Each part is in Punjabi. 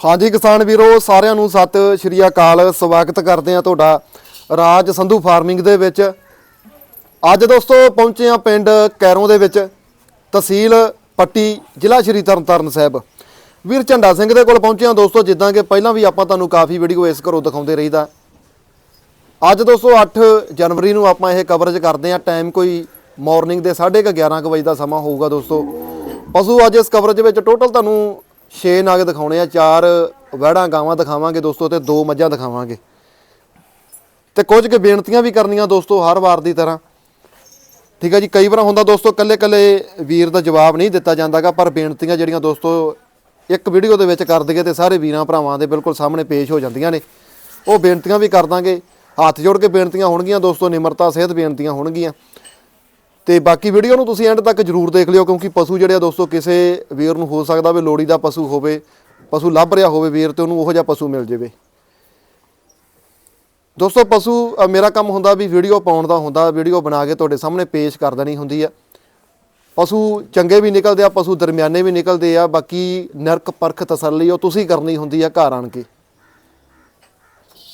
ਹਾਂਜੀ ਕਿਸਾਨ ਵੀਰੋ, ਸਾਰਿਆਂ ਨੂੰ ਸਤਿ ਸ਼੍ਰੀ ਅਕਾਲ। ਸਵਾਗਤ ਕਰਦੇ ਆ ਤੁਹਾਡਾ ਰਾਜ ਸੰਧੂ ਫਾਰਮਿੰਗ ਦੇ ਵਿੱਚ। ਅੱਜ ਦੋਸਤੋ ਪਹੁੰਚੇ ਆ ਪਿੰਡ ਕੈਰੋਂ ਦੇ ਵਿੱਚ, ਤਹਿਸੀਲ ਪੱਟੀ, ਜ਼ਿਲ੍ਹਾ ਸ਼੍ਰੀ ਤਰਨਤਾਰਨ ਸਾਹਿਬ। ਵੀਰ ਝੰਡਾ ਸਿੰਘ ਦੇ ਕੋਲ ਪਹੁੰਚੇ ਆ ਦੋਸਤੋ, ਜਿੱਦਾਂ ਕਿ ਪਹਿਲਾਂ ਵੀ ਆਪਾਂ ਤੁਹਾਨੂੰ ਕਾਫੀ ਵੀਡੀਓ ਇਸ ਘਰੋਂ ਦਿਖਾਉਂਦੇ ਰਹੀਦਾ। ਅੱਜ ਦੋਸਤੋ 8 ਜਨਵਰੀ ਨੂੰ ਆਪਾਂ ਇਹ ਕਵਰੇਜ ਕਰਦੇ ਆ ਟਾਈਮ ਕੋਈ ਮਾਰਨਿੰਗ ਦੇ 11:30 ਕੁ ਵਜੇ ਦਾ ਸਮਾਂ ਹੋਊਗਾ ਦੋਸਤੋ। ਪਸ਼ੂ ਅੱਜ ਇਸ ਕਵਰੇਜ ਵਿੱਚ ਟੋਟਲ ਤੁਹਾਨੂੰ 6 ਨਾਗ ਦਿਖਾਉਣੇ ਆ, ਚਾਰ ਵਹਿੜਾਂ ਗਾਵਾਂ ਦਿਖਾਵਾਂਗੇ ਦੋਸਤੋ ਤੇ ਦੋ ਮੱਝਾਂ ਦਿਖਾਵਾਂਗੇ। ਤੇ ਕੁਝ ਕੁ ਬੇਨਤੀਆਂ ਵੀ ਕਰਨੀਆਂ ਦੋਸਤੋ ਹਰ ਵਾਰ ਦੀ ਤਰ੍ਹਾਂ। ਠੀਕ ਹੈ ਜੀ, ਕਈ ਵਾਰ ਹੁੰਦਾ ਦੋਸਤੋ ਕੱਲੇ ਕੱਲੇ ਵੀਰ ਦਾ ਜਵਾਬ ਨਹੀਂ ਦਿੱਤਾ ਜਾਂਦਾਗਾ, ਪਰ ਬੇਨਤੀਆਂ ਜਿਹੜੀਆਂ ਦੋਸਤੋ ਇੱਕ ਵੀਡੀਓ ਦੇ ਵਿੱਚ ਕਰ ਦਈਏ ਤੇ ਸਾਰੇ ਵੀਰਾਂ ਭਰਾਵਾਂ ਦੇ ਬਿਲਕੁਲ ਸਾਹਮਣੇ ਪੇਸ਼ ਹੋ ਜਾਂਦੀਆਂ ਨੇ। ਉਹ ਬੇਨਤੀਆਂ ਵੀ ਕਰ ਦਾਂਗੇ। ਹੱਥ ਜੋੜ ਕੇ ਬੇਨਤੀਆਂ ਹੋਣਗੀਆਂ ਦੋਸਤੋ, ਨਿਮਰਤਾ, ਸਹਿਤ ਬੇਨਤੀਆਂ ਹੋਣਗੀਆਂ। ਤੇ ਬਾਕੀ ਵੀਡੀਓ ਨੂੰ ਤੁਸੀਂ ਐਂਡ ਤੱਕ ਜਰੂਰ ਦੇਖ ਲਿਓ, ਕਿਉਂਕਿ ਪਸ਼ੂ ਜਿਹੜੇ ਆ ਦੋਸਤੋ, ਕਿਸੇ ਵੀਰ ਨੂੰ ਹੋ ਸਕਦਾ ਵੀ ਲੋੜੀ ਦਾ ਪਸ਼ੂ ਹੋਵੇ, ਪਸ਼ੂ ਲੱਭ ਰਿਹਾ ਹੋਵੇ ਵੀਰ ਤੇ ਉਹਨੂੰ ਉਹੋ ਜਿਹਾ ਪਸ਼ੂ ਮਿਲ ਜਾਵੇ। ਦੋਸਤੋ, ਪਸ਼ੂ ਮੇਰਾ ਕੰਮ ਹੁੰਦਾ ਵੀ ਵੀਡੀਓ ਪਾਉਣ ਦਾ ਹੁੰਦਾ, ਵੀਡੀਓ ਬਣਾ ਕੇ ਤੁਹਾਡੇ ਸਾਹਮਣੇ ਪੇਸ਼ ਕਰ ਦੇਣੀ ਹੁੰਦੀ ਆ। ਪਸ਼ੂ ਚੰਗੇ ਵੀ ਨਿਕਲਦੇ ਆ, ਪਸ਼ੂ ਦਰਮਿਆਨੇ ਵੀ ਨਿਕਲਦੇ ਆ, ਬਾਕੀ ਨਰਕ ਪਰਖ ਤਸੱਲੀ ਉਹ ਤੁਸੀਂ ਕਰਨੀ ਹੁੰਦੀ ਆ ਘਰ ਆਣ ਕੇ।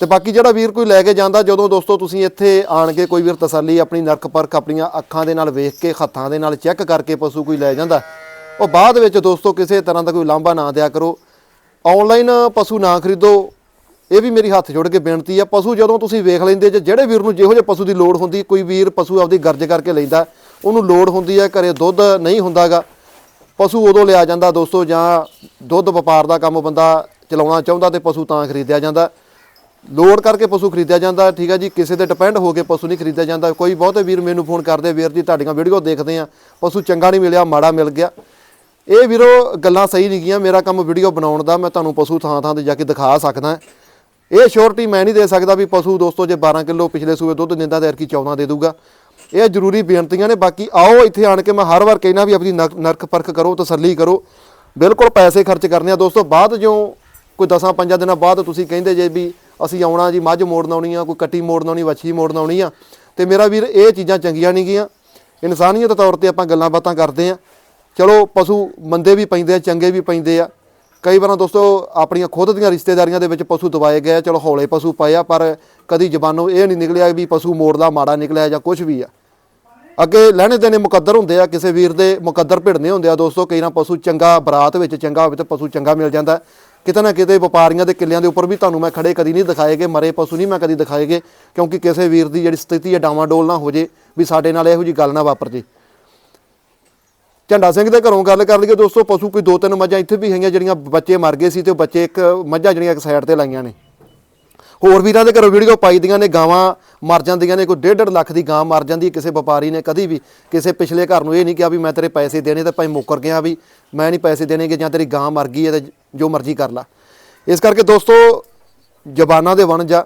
ਤੇ ਬਾਕੀ ਜਿਹੜਾ ਵੀਰ ਕੋਈ ਲੈ ਕੇ ਜਾਂਦਾ, ਜਦੋਂ ਦੋਸਤੋ ਤੁਸੀਂ ਇੱਥੇ ਆਣ ਕੇ ਕੋਈ ਵੀਰ ਤਸੱਲੀ, ਆਪਣੀ ਨਰਕ ਪਰਖ, ਆਪਣੀਆਂ ਅੱਖਾਂ ਦੇ ਨਾਲ ਵੇਖ ਕੇ, ਹੱਥਾਂ ਦੇ ਨਾਲ ਚੈੱਕ ਕਰਕੇ ਪਸ਼ੂ ਕੋਈ ਲੈ ਜਾਂਦਾ, ਉਹ ਬਾਅਦ ਵਿੱਚ ਦੋਸਤੋ ਕਿਸੇ ਤਰ੍ਹਾਂ ਦਾ ਕੋਈ ਲਾਂਭਾ ਨਾ ਦਿਆ ਕਰੋ। ਆਨਲਾਈਨ ਪਸ਼ੂ ਨਾ ਖਰੀਦੋ, ਇਹ ਵੀ ਮੇਰੀ ਹੱਥ ਜੋੜ ਕੇ ਬੇਨਤੀ ਆ। ਪਸ਼ੂ ਜਦੋਂ ਤੁਸੀਂ ਵੇਖ ਲੈਂਦੇ ਜੇ, ਜਿਹੜੇ ਵੀਰ ਨੂੰ ਜਿਹੋ ਜਿਹੇ ਪਸ਼ੂ ਦੀ ਲੋੜ ਹੁੰਦੀ, ਕੋਈ ਵੀਰ ਪਸ਼ੂ ਆਪਦੀ ਗਰਜ ਕਰਕੇ ਲੈਂਦਾ, ਉਹਨੂੰ ਲੋੜ ਹੁੰਦੀ ਹੈ ਘਰੇ ਦੁੱਧ ਨਹੀਂ ਹੁੰਦਾਗਾ। ਪਸ਼ੂ ਉਦੋਂ ਲਿਆ ਜਾਂਦਾ ਦੋਸਤੋ, ਜਾਂ ਦੁੱਧ ਵਪਾਰ ਦਾ ਕੰਮ ਬੰਦਾ ਚਲਾਉਣਾ ਚਾਹੁੰਦਾ ਤੇ ਪਸ਼ੂ ਤਾਂ ਖਰੀਦਿਆ ਜਾਂਦਾ। ਲੋੜ ਕਰਕੇ ਪਸ਼ੂ ਖਰੀਦਿਆ ਜਾਂਦਾ, ਠੀਕ ਹੈ ਜੀ, ਕਿਸੇ ਤੇ ਡਿਪੈਂਡ ਹੋ ਕੇ ਪਸ਼ੂ ਨਹੀਂ ਖਰੀਦਿਆ ਜਾਂਦਾ। ਕੋਈ ਬਹੁਤੇ ਵੀਰ ਮੈਨੂੰ ਫੋਨ ਕਰਦੇ, ਵੀਰ ਜੀ, ਤੁਹਾਡੀਆਂ ਵੀਡੀਓ ਦੇਖਦੇ ਆ, ਪਸ਼ੂ ਚੰਗਾ ਨਹੀਂ ਮਿਲਿਆ, ਮਾੜਾ ਮਿਲ ਗਿਆ। ਇਹ ਵੀਰੋ ਗੱਲਾਂ ਸਹੀ ਨਹੀਂ ਗੀਆਂ ਮੇਰਾ ਕੰਮ ਵੀਡੀਓ ਬਣਾਉਣ ਦਾ, ਮੈਂ ਤੁਹਾਨੂੰ ਪਸ਼ੂ ਥਾਂ ਥਾਂ ਤੇ ਜਾ ਕੇ ਦਿਖਾ ਸਕਦਾ। ਇਹ ਸ਼ੋਰਟੀ ਮੈਂ ਨਹੀਂ ਦੇ ਸਕਦਾ ਵੀ ਪਸ਼ੂ ਦੋਸਤੋ, ਜੇ 12 ਕਿਲੋ ਪਿਛਲੇ ਸੂਏ ਦੁੱਧ ਦਿੰਦਾ ਤੇ ਅਰਕੀ 14 ਦੇ ਦੂਗਾ। ਇਹ ਜ਼ਰੂਰੀ ਬੇਨਤੀਆਂ ਨੇ, ਬਾਕੀ ਆਓ ਇੱਥੇ ਆਣ ਕੇ ਮੈਂ ਹਰ ਵਾਰ ਕਹਿਣਾ ਵੀ ਆਪਣੀ ਨਰਕ- ਨਰਕ ਪਰਖ ਕਰੋ, ਤਸੱਲੀ ਕਰੋ। ਬਿਲਕੁਲ ਪੈਸੇ ਖਰਚ ਕਰਨੇ ਆ ਦੋਸਤੋ, ਬਾਅਦ ਜਿਉਂ ਕੋਈ 10 ਪੰਜਾਂ ਦਿਨਾਂ ਬਾਅਦ ਤੁਸੀਂ ਕਹਿੰਦੇ ਜੇ ਵੀ ਅਸੀਂ ਆਉਣਾ ਜੀ ਮੱਝ ਮੋੜਨ ਆਉਣੀ ਆ ਕੋਈ ਕੱਟੀ ਮੋੜਨ ਆਉਣੀ ਵੱਛੀ ਮੋੜਨ ਆਉਣੀ ਆ। ਤੇ ਮੇਰਾ ਵੀਰ ਇਹ ਚੀਜ਼ਾਂ ਚੰਗੀਆਂ ਨਹੀਂ ਗੀਆਂ। ਇਨਸਾਨੀਅਤ ਤੌਰ ਤੇ ਆਪਾਂ ਗੱਲਾਂ ਬਾਤਾਂ ਕਰਦੇ ਆ। ਚਲੋ ਪਸ਼ੂ ਮੰਦੇ ਵੀ ਪੈਂਦੇ ਆ ਚੰਗੇ ਵੀ ਪੈਂਦੇ ਆ। ਕਈ ਵਾਰਾਂ ਦੋਸਤੋ ਆਪਣੀਆਂ ਖੁਦ ਦੀਆਂ ਰਿਸ਼ਤੇਦਾਰੀਆਂ ਦੇ ਵਿੱਚ ਪਸ਼ੂ ਦਵਾਏ ਗਏ ਆ, ਚਲੋ ਹੌਲੇ ਪਸ਼ੂ ਪਏ ਆ ਪਰ ਕਦੀ ਜ਼ਬਾਨੋਂ ਇਹ ਨਹੀਂ ਨਿਕਲਿਆ ਵੀ ਪਸ਼ੂ ਮੋੜਦਾ ਮਾੜਾ ਨਿਕਲਿਆ ਜਾਂ ਕੁਝ ਵੀ ਆ। ਅੱਗੇ ਲੈਣੇ ਦੇਣੇ ਮੁਕੱਦਰ ਹੁੰਦੇ ਆ, ਕਿਸੇ ਵੀਰ ਦੇ ਮੁਕੱਦਰ ਭਿੜਨੇ ਹੁੰਦੇ ਆ ਦੋਸਤੋ, ਕਈ ਨਾ ਪਸ਼ੂ ਚੰਗਾ ਬਰਾਤ ਵਿੱਚ ਚੰਗਾ ਹੋਵੇ ਤੇ ਪਸ਼ੂ ਚੰਗਾ ਮਿਲ ਜਾਂਦਾ। ਕਿਤੇ ਨਾ ਕਿਤੇ ਵਪਾਰੀਆਂ ਦੇ ਕਿੱਲਿਆਂ ਦੇ ਉੱਪਰ ਵੀ ਤੁਹਾਨੂੰ ਮੈਂ ਖੜੇ ਕਦੀ ਨਹੀਂ ਦਿਖਾਏਗੇ, ਮਰੇ ਪਸ਼ੂ ਨਹੀਂ ਮੈਂ ਕਦੀ ਦਿਖਾਏਗੇ, ਕਿਉਂਕਿ ਕਿਸੇ ਵੀਰ ਦੀ ਜਿਹੜੀ ਸਥਿਤੀ ਹੈ ਡਾਵਾਂਡੋਲ ਨਾ ਹੋ ਜੇ, ਵੀ ਸਾਡੇ ਨਾਲ ਇਹੋ ਜੀ ਗੱਲ ਨਾ ਵਾਪਰ ਜੇ। ਝੰਡਾ ਸਿੰਘ ਦੇ ਘਰੋਂ ਗੱਲ ਕਰ ਲਈਏ ਦੋਸਤੋ, ਪਸ਼ੂ ਕੋਈ ਦੋ ਤਿੰਨ ਮੱਝਾਂ ਇੱਥੇ ਵੀ ਹੈਗੀਆਂ, ਜਿਹੜੀਆਂ ਬੱਚੇ ਮਰ ਗਏ ਸੀ ਤੇ ਉਹ ਬੱਚੇ ਇੱਕ ਮੱਝਾਂ ਜਿਹੜੀਆਂ ਇੱਕ ਸਾਈਡ ਤੇ ਲਾਈਆਂ ਨੇ। ਹੋਰ ਵੀਰਾਂ ਦੇ ਘਰੋਂ ਵੀਡੀਓ ਪਾਈ ਦੀਆਂ ਨੇ, ਗਾਵਾਂ ਮਰ ਜਾਂਦੀਆਂ ਨੇ, ਕੋਈ 1.5 ਲੱਖ ਦੀ ਗਾਂ ਮਰ ਜਾਂਦੀ ਹੈ ਕਿਸੇ ਵਪਾਰੀ ਨੇ ਕਦੀ ਵੀ। ਕਿਸੇ ਪਿਛਲੇ ਘਰ ਨੂੰ ਇਹ ਨਹੀਂ ਕਿਹਾ ਵੀ ਮੈਂ ਤੇਰੇ ਪੈਸੇ ਦੇਣੇ ਤੇ ਭਾਈ ਮੁੱਕਰ ਗਿਆ ਵੀ, ਮੈਂ ਨਹੀਂ ਪੈਸੇ ਦੇਣੇਗੇ ਜਾਂ ਤੇਰੀ ਗਾਂ ਮਰ ਗਈ ਹੈ ਤੇ ਜੋ ਮਰਜ਼ੀ ਕਰ ਲਾ। ਇਸ ਕਰਕੇ ਦੋਸਤੋ, ਜ਼ਬਾਨਾਂ ਦੇ ਵਣ ਜਾ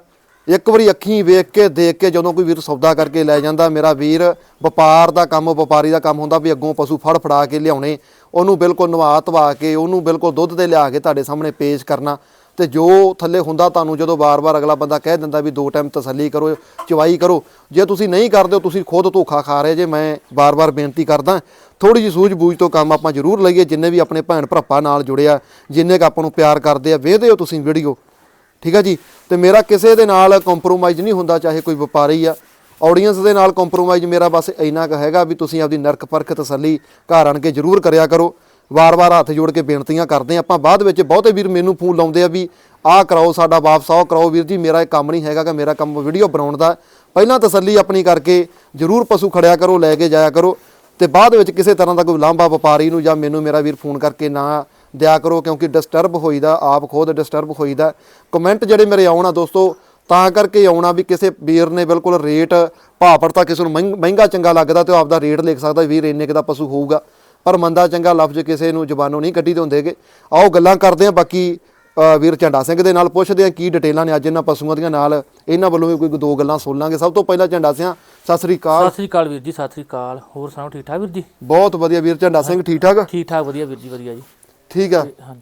ਇੱਕ ਵਾਰੀ ਅੱਖੀਂ ਵੇਖ ਕੇ, ਦੇਖ ਕੇ ਜਦੋਂ ਕੋਈ ਵੀਰ ਸੌਦਾ ਕਰਕੇ ਲੈ ਜਾਂਦਾ, ਮੇਰਾ ਵੀਰ ਵਪਾਰ ਦਾ ਕੰਮ, ਵਪਾਰੀ ਦਾ ਕੰਮ ਹੁੰਦਾ ਵੀ ਅੱਗੋਂ ਪਸ਼ੂ ਫੜ ਫੜਾ ਕੇ ਲਿਆਉਣੇ, ਉਹਨੂੰ ਬਿਲਕੁਲ ਨਵਾ ਧਵਾ ਕੇ, ਉਹਨੂੰ ਬਿਲਕੁਲ ਦੁੱਧ ਤੇ ਲਿਆ ਕੇ ਤੁਹਾਡੇ ਸਾਹਮਣੇ ਪੇਸ਼ ਕਰਨਾ। ਤੇ ਜੋ ਥੱਲੇ ਹੁੰਦਾ ਤੁਹਾਨੂੰ ਜਦੋਂ ਵਾਰ-ਵਾਰ ਅਗਲਾ ਬੰਦਾ ਕਹਿ ਦਿੰਦਾ ਵੀ ਦੋ ਟਾਈਮ ਤਸੱਲੀ ਕਰੋ, ਚਵਾਈ ਕਰੋ, ਜੇ ਤੁਸੀਂ ਨਹੀਂ ਕਰਦੇ ਹੋ, ਤੁਸੀਂ ਖੁਦ ਧੋਖਾ ਖਾ ਰਹੇ ਜੇ ਮੈਂ ਵਾਰ-ਵਾਰ ਬੇਨਤੀ ਕਰਦਾ ਥੋੜੀ ਜਿਹੀ ਸੂਝ-ਬੂਝ ਤੋਂ ਕੰਮ ਆਪਾਂ ਜ਼ਰੂਰ ਲਈਏ, ਜਿੰਨੇ ਵੀ ਆਪਣੇ ਭੈਣ ਭਰਾਪਾ ਨਾਲ ਜੁੜਿਆ ਜਿੰਨੇ ਕ ਆਪਾਂ ਨੂੰ ਪਿਆਰ ਕਰਦੇ ਆ, ਵੇਖਦੇ ਹੋ ਤੁਸੀਂ ਵੀਡੀਓ ਠੀਕ ਆ ਜੀ? ਤੇ ਮੇਰਾ ਕਿਸੇ ਦੇ ਨਾਲ ਕੰਪਰੋਮਾਈਜ਼ ਨਹੀਂ ਹੁੰਦਾ, ਚਾਹੇ ਕੋਈ ਵਪਾਰੀ ਆ। ਆਡੀਅנס ਦੇ ਨਾਲ ਕੰਪਰੋਮਾਈਜ਼ ਮੇਰਾ ਬਸ ਇੰਨਾ ਕੁ ਹੈਗਾ ਵੀ ਤੁਸੀਂ ਆਪਦੀ ਨਰਕ ਪਰਖ ਤਸੱਲੀ ਘਰ ਆਣ ਕੇ ਜ਼ਰੂਰ ਕਰਿਆ ਕਰੋ। ਵਾਰ-ਵਾਰ ਹੱਥ ਜੋੜ ਕੇ ਬੇਨਤੀਆਂ ਕਰਦੇ ਹਾਂ। ਆਪਾਂ ਬਾਅਦ ਵਿੱਚ ਬਹੁਤੇ ਵੀਰ ਮੈਨੂੰ ਫੋਨ ਲਾਉਂਦੇ ਆ ਵੀ, ਆਹ ਕਰਾਓ ਸਾਡਾ ਵਾਪਸ ਆਓ ਕਰਾਓ ਵੀਰ ਜੀ, ਮੇਰਾ ਇਹ ਕੰਮ ਨਹੀਂ ਹੈਗਾ ਕਿ ਮੇਰਾ ਕੰਮ ਵੀਡੀਓ ਬਣਾਉਣ ਦਾ। ਪਹਿਲਾਂ ਤਸੱਲੀ ਆਪਣੀ ਕਰਕੇ ਜ਼ਰੂਰ ਪਸ਼ੂ ਖੜਿਆ ਕਰੋ, ਲੈ ਕੇ ਜਾਇਆ ਕਰੋ ਤੇ ਬਾਅਦ ਵਿੱਚ ਕਿਸੇ ਤਰ੍ਹਾਂ ਦਾ ਕੋਈ ਲਾਂਭਾ ਵਪਾਰੀ ਨੂੰ ਜਾਂ ਮੈਨੂੰ, ਮੇਰਾ ਵੀਰ ਫੋਨ ਕਰਕੇ ਨਾ ਦਿਆ ਕਰੋ ਕਿਉਂਕਿ ਡਿਸਟਰਬ ਹੋਈਦਾ, ਆਪ ਖੁਦ ਡਿਸਟਰਬ ਹੋਈਦਾ। ਕਮੈਂਟ ਜਿਹੜੇ ਮੇਰੇ ਆਉਣਾ ਦੋਸਤੋ, ਤਾਂ ਕਰਕੇ ਆਉਣਾ ਵੀ ਕਿਸੇ ਵੀਰ ਨੇ ਬਿਲਕੁਲ ਰੇਟ ਭਾਪੜ ਤਾਂ ਕਿਸੇ ਨੂੰ ਮਹਿੰ- ਮਹਿੰਗਾ ਚੰਗਾ ਲੱਗਦਾ ਤੇ ਉਹ ਆਪਦਾ ਰੇਟ ਲਿਖ ਸਕਦਾ ਵੀਰ ਇੰਨੇ ਕੁ ਦਾ ਪਸ਼ੂ ਹੋਊਗਾ। ਪਰ ਮੰਦਾ ਚੰਗਾ ਲਫ਼ਜ਼ ਕਿਸੇ ਨੂੰ ਜ਼ਬਾਨੋਂ ਨਹੀਂ ਕੱਢੀ ਦੇ ਹੁੰਦੇਗੇ ਆਓ ਗੱਲਾਂ ਕਰਦੇ ਹਾਂ ਬਾਕੀ ਵੀਰ ਝੰਡਾ ਸਿੰਘ ਦੇ ਨਾਲ ਪੁੱਛਦੇ ਹਾਂ ਕੀ ਡਿਟੇਲਾਂ ਨੇ ਅੱਜ ਇਹਨਾਂ ਪਸ਼ੂਆਂ ਦੀਆਂ ਨਾਲ। ਇਹਨਾਂ ਵੱਲੋਂ ਵੀ ਕੋਈ ਦੋ ਗੱਲਾਂ ਸੁਣ ਲਾਂਗੇ। ਸਭ ਤੋਂ ਪਹਿਲਾਂ ਝੰਡਾ ਸਿੰਘ ਸਤਿ ਸ੍ਰੀ ਅਕਾਲ। ਸਤਿ ਸ੍ਰੀ ਅਕਾਲ ਵੀਰ ਜੀ ਸਤਿ ਸ੍ਰੀ ਅਕਾਲ। ਹੋਰ ਸੁਣਾਓ ਠੀਕ ਠਾਕ ਵੀਰ ਜੀ? ਬਹੁਤ ਵਧੀਆ ਵੀਰ ਝੰਡਾ ਸਿੰਘ ਠੀਕ ਠਾਕ? ਠੀਕ ਠਾਕ ਵਧੀਆ ਵੀਰ ਜੀ ਵਧੀਆ ਜੀ। ਠੀਕ ਆ। ਹਾਂਜੀ।